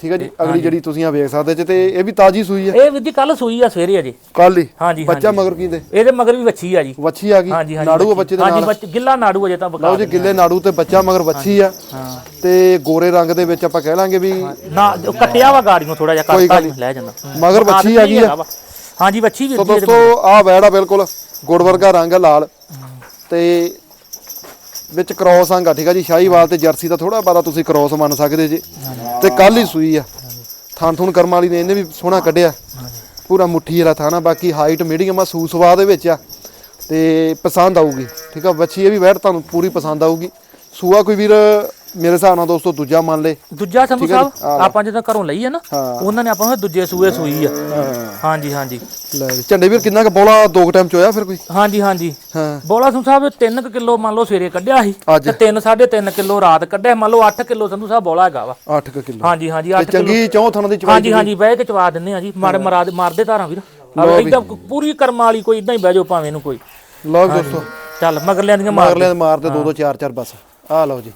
ਠੀਕ ਆ ਜੀ? ਅਗਲੀ ਜਿਹੜੀ ਤੁਸੀਂ ਆ ਵੇਖ ਸਕਦੇ ਜੇ ਤੇ ਇਹ ਵੀ ਤਾਜੀ ਸੂਈ ਆ ਇਹ ਵੀਰ ਜੀ ਕੱਲ ਸੂਈ ਆ ਸਵੇਰੇ ਅਜੇ। ਕੱਲ ਹੀ? ਹਾਂਜੀ ਬੱਚਾ ਮਗਰ ਕੀ ਦੇ ਇਹਦੇ ਮਗਰ ਵੀ ਵੱਛੀ ਆ ਜੀ। ਵੱਛੀ ਆ ਗਈ? ਹਾਂਜੀ ਹਾਂਜੀ ਨਾੜੂ ਆ। ਬੱਚੇ ਦੇ ਹਾਂਜੀ ਨਾਲ? ਬੱਚ- ਗਿੱਲਾ ਨਾੜੂ ਅਜੇ ਤਾਂ ਬਕਾ ਲਓ ਜੀ ਗਿੱਲੇ ਨਾੜੂ ਤੇ ਬੱਚਾ ਮਗਰ ਵੱਛੀ ਆ। ਹਾਂ। ਤੇ ਗੋਰੇ ਰੰਗ ਦੇ ਵਿੱਚ ਆਪਾਂ ਕਹਿ ਲਾਂਗੇ ਵੀ ਨਾ ਕੱਟਿਆ ਵਾ ਗਾੜੀ ਨੂੰ ਥੋੜਾ ਜਿਹਾ ਗੱਲ ਲੈ ਜਾਂਦਾ। ਮਗਰ ਵੱਛੀ ਆ ਗਈ ਆ। ਵਾ। ਹਾਂਜੀ ਵੱਛੀ ਇਹਦੇ ਦੋਸਤੋ ਆ ਵੈੜ ਬਿਲਕੁਲ। ਗੁੜ ਵਰਗਾ ਰੰਗ ਲਾਲ। ਤੇ ਵਿੱਚ ਕ੍ਰੋਸ ਅੰਗ ਆ, ਠੀਕ ਆ ਜੀ? ਸ਼ਾਹੀਵਾਲ ਤੇ ਜਰਸੀ ਦਾ ਥੋੜਾ ਬਾਰਾ ਤੁਸੀਂ ਕ੍ਰੋਸ ਮੰਨ ਸਕਦੇ ਜੀ। ਤੇ ਕੱਲ ਹੀ ਸੂਈ ਆ। ਥਾਣ ਥੂਨ ਕਰਮ ਵਾਲੀ ਨੇ ਇਹਨੇ ਵੀ ਸੋਹਣਾ ਕੱਢਿਆ। ਪੂਰਾ ਮੁੱਠੀ ਵਾਲਾ ਥਾਣਾ, ਬਾਕੀ ਹਾਈਟ ਮੀਡੀਅਮ ਆ ਸੂਸਵਾ ਦੇ ਵਿੱਚ ਆ। ਤੇ ਪਸੰਦ ਆਊਗੀ, ਠੀਕ ਆ? ਬੱਚੀ ਇਹ ਵੀ ਵੈੜ ਤੁਹਾਨੂੰ ਪੂਰੀ ਪਸੰਦ ਆਊਗੀ। ਸੂਆ ਕੋਈ ਵੀਰ ਮੇਰੇ ਹਿਸਾਬ ਨਾਲ ਦੋਸਤੋ ਦੂਜਾ ਮੰਨ ਲੇ। ਦੂਜਾ ਸੰਧੂ ਠੀਕ ਹੈ ਜੀ, ਸਾਹਿਬ ਆਪਾਂ ਜਦੋਂ ਘਰੋਂ ਲਈ ਆ ਨਾ ਹਾਂ। ਉਹਨਾਂ ਨੇ ਆਪਾਂ ਨੂੰ ਦੂਜੇ ਸੂਏ ਸੂਈ ਆ। ਹਾਂ। ਹਾਂਜੀ ਹਾਂਜੀ। ਲੈ ਜੀ ਝੰਡੇ ਵੀਰ ਕਿੰਨਾ ਕੁ ਬੋਲਾ ਦੋ ਕੁ ਟਾਈਮ ਚ ਹੋਇਆ ਫਿਰ ਕੋਈ? ਹਾਂਜੀ ਹਾਂਜੀ। ਹਾਂ। ਬੋਲਾ ਸੰਧੂ ਸਾਹਿਬ 3 ਕਿਲੋ ਮੰਨ ਲਓ ਸਵੇਰੇ ਕੱਢਿਆ ਸੀ ਅੱਜ? ਤੇ 3 3.5 ਕਿਲੋ ਰਾਤ ਕੱਢਿਆ। ਮੰਨ ਲਓ 8 ਕਿਲੋ ਸੰਧੂ ਸਾਹਿਬ ਬੋਲਾ ਹੈਗਾ ਵਾ। 8 ਕਿਲੋ। ਹਾਂਜੀ ਹਾਂਜੀ ਤੇ 8 ਕਿਲੋ। ਚੰਗੀ ਚੌਂ ਥਾਂ ਦੀ ਚਵਾਈ ਹਾਂਜੀ ਹਾਂਜੀ ਬਹਿ ਕੇ ਚਵਾ ਦਿੰਨੇ ਆ ਜੀ। ਮਾਰ ਮਰਾ ਮਾਰਦੇ ਧਾਰਾਂ ਵੀਰ। ਇਦਾਂ ਪੂਰੀ ਕਰਮ ਵਾਲੀ ਕੋਈ ਇਦਾਂ ਹੀ ਬਹਿ ਜਾਓ ਭਾਵੇਂ ਇਹਨੂੰ ਕੋਈ। ਲਓ ਜੀ ਦੋਸਤੋ। ਚੱਲ ਮਗਰਲਿਆਂ ਦੀਆਂ ਮਾਰ ਮਾਰਲੇ ਮਾਰਦੇ ਦੋ ਦੋ ਚਾਰ ਚਾਰ ਬਸ। ਆ ਲਓ ਜੀ।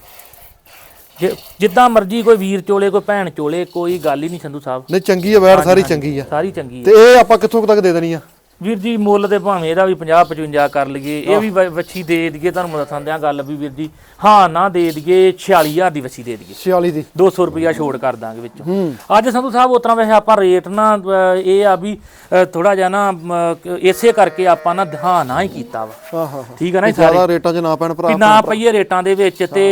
ਜੇ- ਜਿੱਦਾਂ ਮਰਜ਼ੀ ਕੋਈ ਵੀਰ ਚੋਲੇ ਕੋਈ ਭੈਣ ਚੋਲੇ ਕੋਈ ਗੱਲ ਹੀ ਨਹੀਂ ਸੰਧੂ ਸਾਹਿਬ। ਨਹੀਂ ਚੰਗੀ ਆ ਵੈੜ ਸਾਰੀ ਚੰਗੀ ਆ। ਸਾਰੀ ਚੰਗੀ ਹੈ ਤੇ ਇਹ ਆਪਾਂ ਕਿੱਥੋਂ ਕੁ ਤੱਕ ਦੇ ਦੇਣੀ ਆ? ਵੀਰ ਜੀ ਮੁੱਲ ਤੇ ਭਾਵੇਂ ਇਹਦਾ ਵੀ 50 55 ਕਰ ਲਈਏ ਇਹ ਵੀ ਵ- ਵੱਛੀ ਦੇ ਦਈਏ ਤੁਹਾਨੂੰ ਦੱਸਾਂ ਦਿਆਂ ਗੱਲ ਵੀ ਵੀਰ ਜੀ। ਹਾਂ ਨਾ ਦੇ ਦਈਏ 46000 ਦੀ ਵੱਛੀ ਦੇ ਦਈਏ। 46 ਦੀ। 200 ਰੁਪਇਆ ਛੋੜ ਕਰ ਦਾਂਗੇ ਵਿੱਚੋਂ। ਅੱਜ ਸੰਧੂ ਸਾਹਿਬ ਉਤਰਾ ਵੈਸੇ ਆਪਾਂ ਰੇਟ ਨਾ ਅ, ਇਹ ਆ ਵੀ ਥੋੜਾ ਜਿਹਾ ਨਾ ਮ, ਕ- ਇਸੇ ਕਰਕੇ ਆਪਾਂ ਨਾ ਹਾਂ ਨਾ ਹੀ ਕੀਤਾ ਵਾ। ਠੀਕ ਆ ਨਾ ਜੀ ਸਾਰੇ? ਜ਼ਿਆਦਾ ਰੇਟਾਂ 'ਚ ਨਾ ਪੈਣ ਭਰਾ ਨਾ ਪਈਏ ਰੇਟਾਂ ਦੇ ਵਿੱਚ ਤੇ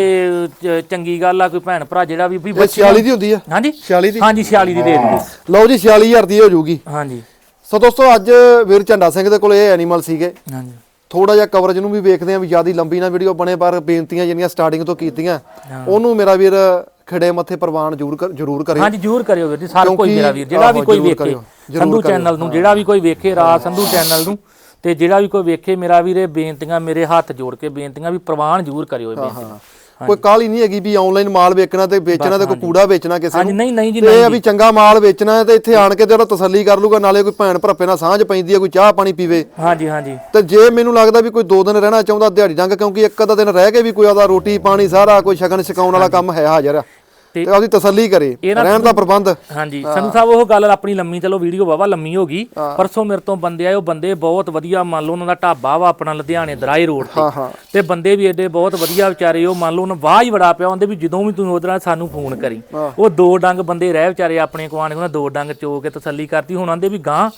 ਚ- ਚੰਗੀ ਗੱਲ ਆ ਕੋਈ ਭੈਣ ਭਰਾ ਜਿਹੜਾ ਵੀ ਵੀ ਇਹ ਬੱਚੀ 46 ਦੀ ਹੁੰਦੀ ਆ। ਹਾਂਜੀ? 46 ਦੀ? ਹਾਂਜੀ 46 ਦੀ ਦੇ ਦਈਏ। ਲਓ ਜੀ 46000 ਦੀ ਹੋ ਜਾਊਗੀ ਹਾਂਜੀ। ਸੋ ਦੋਸਤੋ ਅੱਜ ਵੀਰ ਝੰਡਾ ਸਿੰਘ ਦੇ ਕੋਲ ਇਹ ਐਨੀਮਲ ਸੀਗੇ। ਹਾਂਜੀ। ਥੋੜਾ ਜਿਹਾ ਕਵਰੇਜ ਨੂੰ ਵੀ ਵੇਖਦੇ ਆ ਵੀ ਜ਼ਿਆਦਾ ਲੰਬੀ ਨਾ ਵੀਡੀਓ ਬਣੇ ਪਰ ਬੇਨਤੀਆਂ ਜਿਹੜੀਆਂ ਸਟਾਰਟਿੰਗ ਤੋਂ ਕੀਤੀਆਂ ਉਹਨੂੰ ਮੇਰਾ ਵੀਰ ਖੜੇ ਮੱਥੇ ਪ੍ਰਵਾਨ ਜ਼ਰੂਰ ਜ਼ਰੂਰ ਕਰਿਓ। ਹਾਂਜੀ ਜਰੂਰ ਕਰਿਓ ਵੀਰ ਜੀ ਸਾਰ ਕੋਈ ਮੇਰਾ ਵੀਰ ਜਿਹੜਾ ਵੀ ਕੋਈ ਵੇਖੇ ਸੰਧੂ ਚੈਨਲ ਨੂੰ ਜਿਹੜਾ ਵੀ ਕੋਈ ਵੇਖੇ ਰਾਜ ਸੰਧੂ ਚੈਨਲ ਨੂੰ ਤੇ ਜਿਹੜਾ ਵੀ ਕੋਈ ਵੇਖੇ ਮੇਰਾ ਵੀਰ ਬੇਨਤੀਆਂ ਮੇਰੇ ਹੱਥ ਜੋੜ ਕੇ ਬੇਨਤੀਆਂ ਵੀ ਪ੍ਰਵਾਨ ਜ਼ਰੂਰ ਕਰਿਓ ਇਹ ਬੇਨਤੀਆਂ ਕੋਈ ਕਾਹਲੀ ਨਹੀਂ ਹੈਗੀ ਵੀ ਆਨਲਾਈਨ ਮਾਲ ਵੇਚਣਾ ਤੇ ਵੇਚਣਾ ਤੇ ਕੋਈ ਕੂੜਾ ਵੇਚਣਾ ਕਿਸੇ ਨੂੰ। ਨਹੀਂ ਨਹੀਂ ਜੀ ਤੇ ਇਹ ਆ ਵੀ ਚੰਗਾ ਮਾਲ ਵੇਚਣਾ ਹੈ ਤੇ ਇੱਥੇ ਆਣ ਕੇ ਤੇ ਉਹਦਾ ਤਸੱਲੀ ਕਰ ਲੂਗਾ ਨਾਲੇ ਕੋਈ ਭੈਣ ਭਰਪੇ ਨਾਲ ਸਾਂਝ ਪੈਂਦੀ ਹੈ ਕੋਈ ਚਾਹ ਪਾਣੀ ਪੀਵੇ। ਹਾਂਜੀ ਹਾਂਜੀ। ਤੇ ਜੇ ਮੈਨੂੰ ਲੱਗਦਾ ਵੀ ਕੋਈ ਦੋ ਦਿਨ ਰਹਿਣਾ ਚਾਹੁੰਦਾ ਦਿਹਾੜੀ ਡੰਗ ਕਿਉਂਕਿ ਇੱਕ ਅੱਧਾ ਦਿਨ ਰਹਿ ਕੇ ਵੀ ਕੋਈ ਆਦਾ ਰੋਟੀ ਪਾਣੀ ਸਾਰਾ ਕੋਈ ਸ਼ਗਨ ਛਕਾਉਣ ਵਾਲਾ ਕੰਮ ਹੈ ਹਾਜ਼ਰ ਤੇ ਉਹਦੀ ਤਸੱਲੀ ਕਰੇ ਰਹਿਣ ਦਾ ਪ੍ਰਬੰਧ। ਹਾਂਜੀ ਸੰਧੂ ਸਾਹਿਬ ਉਹ ਗੱਲ ਆਪਣੀ ਲੰਮੀ ਚਲੋ ਵੀਡੀਓ ਵਾਵਾ ਲੰਮੀ ਹੋ ਗਈ ਪਰਸੋਂ ਮੇਰੇ ਤੋਂ ਬੰਦੇ ਆਏ ਉਹ ਬੰਦੇ ਬਹੁਤ ਵਧੀਆ ਮੰਨ ਲਓ ਉਹਨਾਂ ਦਾ ਢਾਬਾ ਵਾ ਆਪਣਾ ਲੁਧਿਆਣੇ ਦਰਾਈ ਰੋਡ ਤੇ। ਤੇ ਬੰਦੇ ਵੀ ਏਡੇ ਬਹੁਤ ਵਧੀਆ ਵਿਚਾਰੇ ਉਹ ਮੰਨ ਲਓ ਉਹਨਾਂ ਵਾਹ ਹੀ ਬੜਾ ਪਿਆ ਹੁੰਦੇ ਵੀ ਜਦੋਂ ਵੀ ਤੂੰ ਉਧਰ ਸਾਨੂੰ ਫੋਨ ਕਰੀ ਉਹ ਦੋ ਡੰਗ ਬੰਦੇ ਰਹਿ ਵਿਚਾਰੇ ਆਪਣੇ ਕੁਆਣ ਉਹਨਾਂ ਦੋ ਡੰਗ ਚੋ ਕੇ ਤਸੱਲੀ ਕਰਤੀ ਹੁਣ ਆਂਦੇ ਵੀ ਗਾਂ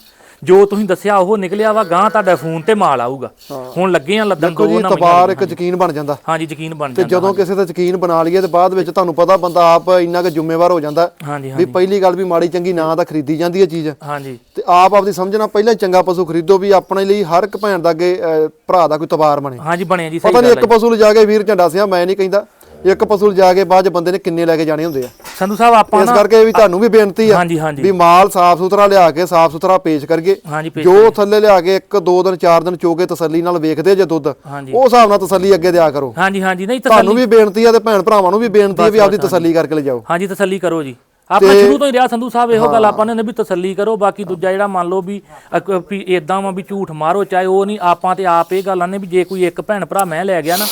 ਜੋ ਤੁਸੀਂ ਦੱਸਿਆ ਉਹ ਨਿਕਲਿਆ ਵਾ ਗਾਂ ਤੁਹਾਡਾ ਫੋਨ ਤੇ ਮਾਲ ਆਊਗਾ। ਹੁਣ ਲੱਗੇ ਆ ਲੱਦਣ ਦੋ ਨਾ ਤਬਾਰ ਇੱਕ ਯਕੀਨ ਬਣ ਜਾਂਦਾ। ਹਾਂਜੀ ਯਕੀਨ ਬਣ ਤੇ ਜਾਂਦਾ ਜਦੋਂ ਕਿਸੇ ਤੇ ਯਕੀਨ ਬਣਾ ਲਈਏ ਤੇ ਬਾਅਦ ਵਿੱਚ ਤੁਹਾਨੂੰ ਪਤਾ ਬੰਦਾ ਆਪ ਇੰਨਾ ਕੁ ਜ਼ਿੰਮੇਵਾਰ ਹੋ ਜਾਂਦਾ ਹਾਂਜੀ ਵੀ ਹਾਂਜੀ। ਪਹਿਲੀ ਗੱਲ ਵੀ ਮਾੜੀ ਚੰਗੀ ਨਾ ਤਾਂ ਖਰੀਦੀ ਜਾਂਦੀ ਹੈ ਚੀਜ਼। ਹਾਂਜੀ। ਤੇ ਆਪ ਆਪਦੀ ਸਮਝਣਾ ਪਹਿਲਾਂ ਹੀ ਚੰਗਾ ਪਸ਼ੂ ਖਰੀਦੋ ਵੀ ਆਪਣੇ ਲਈ ਹਰ ਇੱਕ ਭੈਣ ਦਾ ਅੱਗੇ ਅਹ, ਭਰਾ ਦਾ ਕੋਈ ਤਬਾਰ ਬਣੇ। ਹਾਂਜੀ ਬਣਿਆ ਜੀ ਸਹੀ ਪਤਾ ਨਹੀਂ ਗੱਲ ਇੱਕ ਪਸ਼ੂ ਲਿਜਾ ਕੇ ਵੀਰ ਝੰਡਾ ਸਿਆ ਮੈਂ ਨਹੀਂ ਕਹਿੰਦਾ। ਇੱਕ ਪਸ਼ੂ ਲਿਜਾ ਕੇ ਬਾਅਦ ਚ ਬੰਦੇ ਨੇ ਕਿੰਨੇ ਲੈ ਕੇ ਜਾਣੇ ਹੁੰਦੇ ਆ। ਸੰਧੂ ਸਾਹਿਬ ਆਪਾਂ ਇਸ ਨਾ ਕਰਕੇ ਵੀ ਤੁਹਾਨੂੰ ਵੀ ਬੇਨਤੀ ਆ ਹਾਂਜੀ ਹਾਂਜੀ। ਵੀ ਮਾਲ ਸਾਫ਼ ਸੁਥਰਾ ਲਿਆ ਕੇ ਸਾਫ਼ ਸੁਥਰਾ ਪੇਸ਼ ਕਰੀਏ। ਹਾਂਜੀ ਜੋ ਥੱਲੇ ਲਿਆ ਕੇ ਇੱਕ ਦੋ ਦਿਨ ਚਾਰ ਦਿਨ ਚੋਕੇ ਤਸੱਲੀ ਨਾਲ ਵੇਖਦੇ ਜੇ ਦੁੱਧ ਹਾਂਜੀ। ਉਹ ਹਿਸਾਬ ਨਾਲ ਤਸੱਲੀ ਅੱਗੇ ਦਿਆ ਕਰੋ। ਹਾਂਜੀ ਹਾਂਜੀ। ਨਹੀਂ ਤੁਹਾਨੂੰ ਵੀ ਬੇਨਤੀ ਆ ਤੇ ਭੈਣ ਭਰਾਵਾਂ ਨੂੰ ਵੀ ਬੇਨਤੀ ਆ ਵੀ ਆਪਦੀ ਤਸੱਲੀ ਕਰਕੇ ਲਿਜਾਓ। ਹਾਂਜੀ ਤਸੱਲੀ ਕਰੋ ਜੀ। ਆਪਾਂ ਸ਼ੁਰੂ ਤੋਂ ਹੀ ਰਿਹਾ ਸੰਧੂ ਸਾਹਿਬ ਇਹੋ ਗੱਲ ਆਪਾਂ ਨੇ ਵੀ ਤਸੱਲੀ ਕਰੋ ਬਾਕੀ ਦੂਜਾ ਜਿਹੜਾ ਮੰਨ ਲਓ ਵੀ ਅਕ- ਵੀ ਇਦਾਂ ਵਾ ਵੀ ਝੂਠ ਮਾਰੋ ਚਾਹੇ ਉਹ ਨਹੀਂ ਆਪਾਂ ਤੇ ਆਪ ਇਹ ਗੱਲਾਂ ਨੇ ਵੀ ਜੇ ਕੋਈ ਇੱਕ ਭੈਣ ਭਰਾ ਮੈਂ ਲੈ ਗਿਆ ਨਾ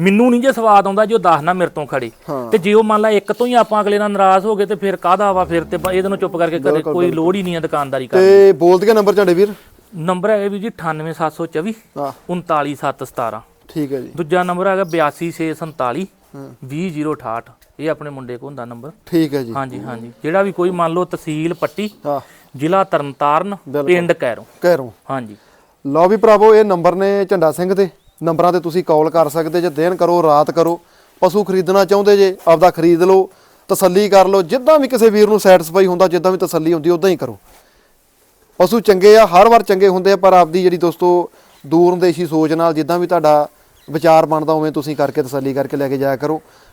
ਮੈਨੂੰ ਨਹੀਂ ਜੇ ਸਵਾਦ ਆਉਂਦਾ ਜੋ 10 ਨਾ ਮੇਰੇ ਤੋਂ ਖੜੇ। ਤੇ ਜੇ ਉਹ ਮੰਨ ਲਾ ਇੱਕ ਤੋਂ ਹੀ ਆਪਾਂ ਅਗਲੇ ਨਾਲ ਨਾਰਾਜ਼ ਹੋ ਗਏ ਤੇ ਫਿਰ ਕਾਹਦਾ ਵਾ ਫਿਰ ਤੇ ਬ- ਇਹਦੇ ਨੂੰ ਚੁੱਪ ਕਰਕੇ ਕਰੇ ਕੋਈ ਲੋੜ ਹੀ ਨਹੀਂ ਆ ਦੁਕਾਨਦਾਰੀ ਕਰਨ ਤੇ ਬੋਲ ਦਈਏ ਨੰਬਰ ਝੰਡੇ ਵੀਰ? ਨੰਬਰ ਹੈਗਾ ਵੀ ਜੀ 98724 ਹਾਂ। 39717 ਠੀਕ ਹੈ ਜੀ। ਦੂਜਾ ਨੰਬਰ ਹੈਗਾ 82647 20068 ਇਹ ਆਪਣੇ ਮੁੰਡੇ ਕੋਲ ਹੁੰਦਾ ਨੰਬਰ ਠੀਕ ਹੈ ਜੀ। ਹਾਂਜੀ ਹਾਂਜੀ। ਜਿਹੜਾ ਵੀ ਕੋਈ ਮੰਨ ਲਓ ਤਹਿਸੀਲ ਪੱਟੀ ਹਾਂ। ਜ਼ਿਲ੍ਹਾ ਤਰਨਤਾਰਨ ਪਿੰਡ ਕੈਰੋਂ। ਕਹਿ ਰਹਾ ਹਾਂਜੀ। ਲਓ ਵੀ ਭਰਾਵੋ ਇਹ ਨੰਬਰ ਨੇ ਝੰਡਾ ਸਿੰਘ ਦੇ। ਨੰਬਰਾਂ ਤੇ ਤੁਸੀਂ ਕਾਲ ਕਰ ਸਕਦੇ ਜੇ ਦਿਨ ਕਰੋ ਰਾਤ ਕਰੋ। ਪਸ਼ੂ ਖਰੀਦਣਾ ਚਾਹੁੰਦੇ ਜੇ ਆਪਦਾ ਖਰੀਦ ਲਓ ਤਸੱਲੀ ਕਰ ਲਓ। ਜਿੱਦਾਂ ਵੀ ਕਿਸੇ ਵੀਰ ਨੂੰ ਸੈਟੀਸਫਾਈ ਹੁੰਦਾ ਜਿੱਦਾਂ ਵੀ ਤਸੱਲੀ ਹੁੰਦੀ ਉਦਾਂ ਹੀ ਕਰੋ। ਪਸ਼ੂ ਚੰਗੇ ਆ ਹਰ ਵਾਰ ਚੰਗੇ ਹੁੰਦੇ ਆ ਪਰ ਆਪਦੀ ਜਿਹੜੀ ਦੋਸਤੋ ਦੂਰੰਦੇਸ਼ੀ ਸੋਚ ਨਾਲ ਜਿੱਦਾਂ ਵੀ ਤੁਹਾਡਾ ਵਿਚਾਰ ਬਣਦਾ ਉਵੇਂ ਤੁਸੀਂ ਕਰਕੇ ਤਸੱਲੀ ਕਰਕੇ ਲੈ ਕੇ ਜਾਇਆ ਕਰੋ।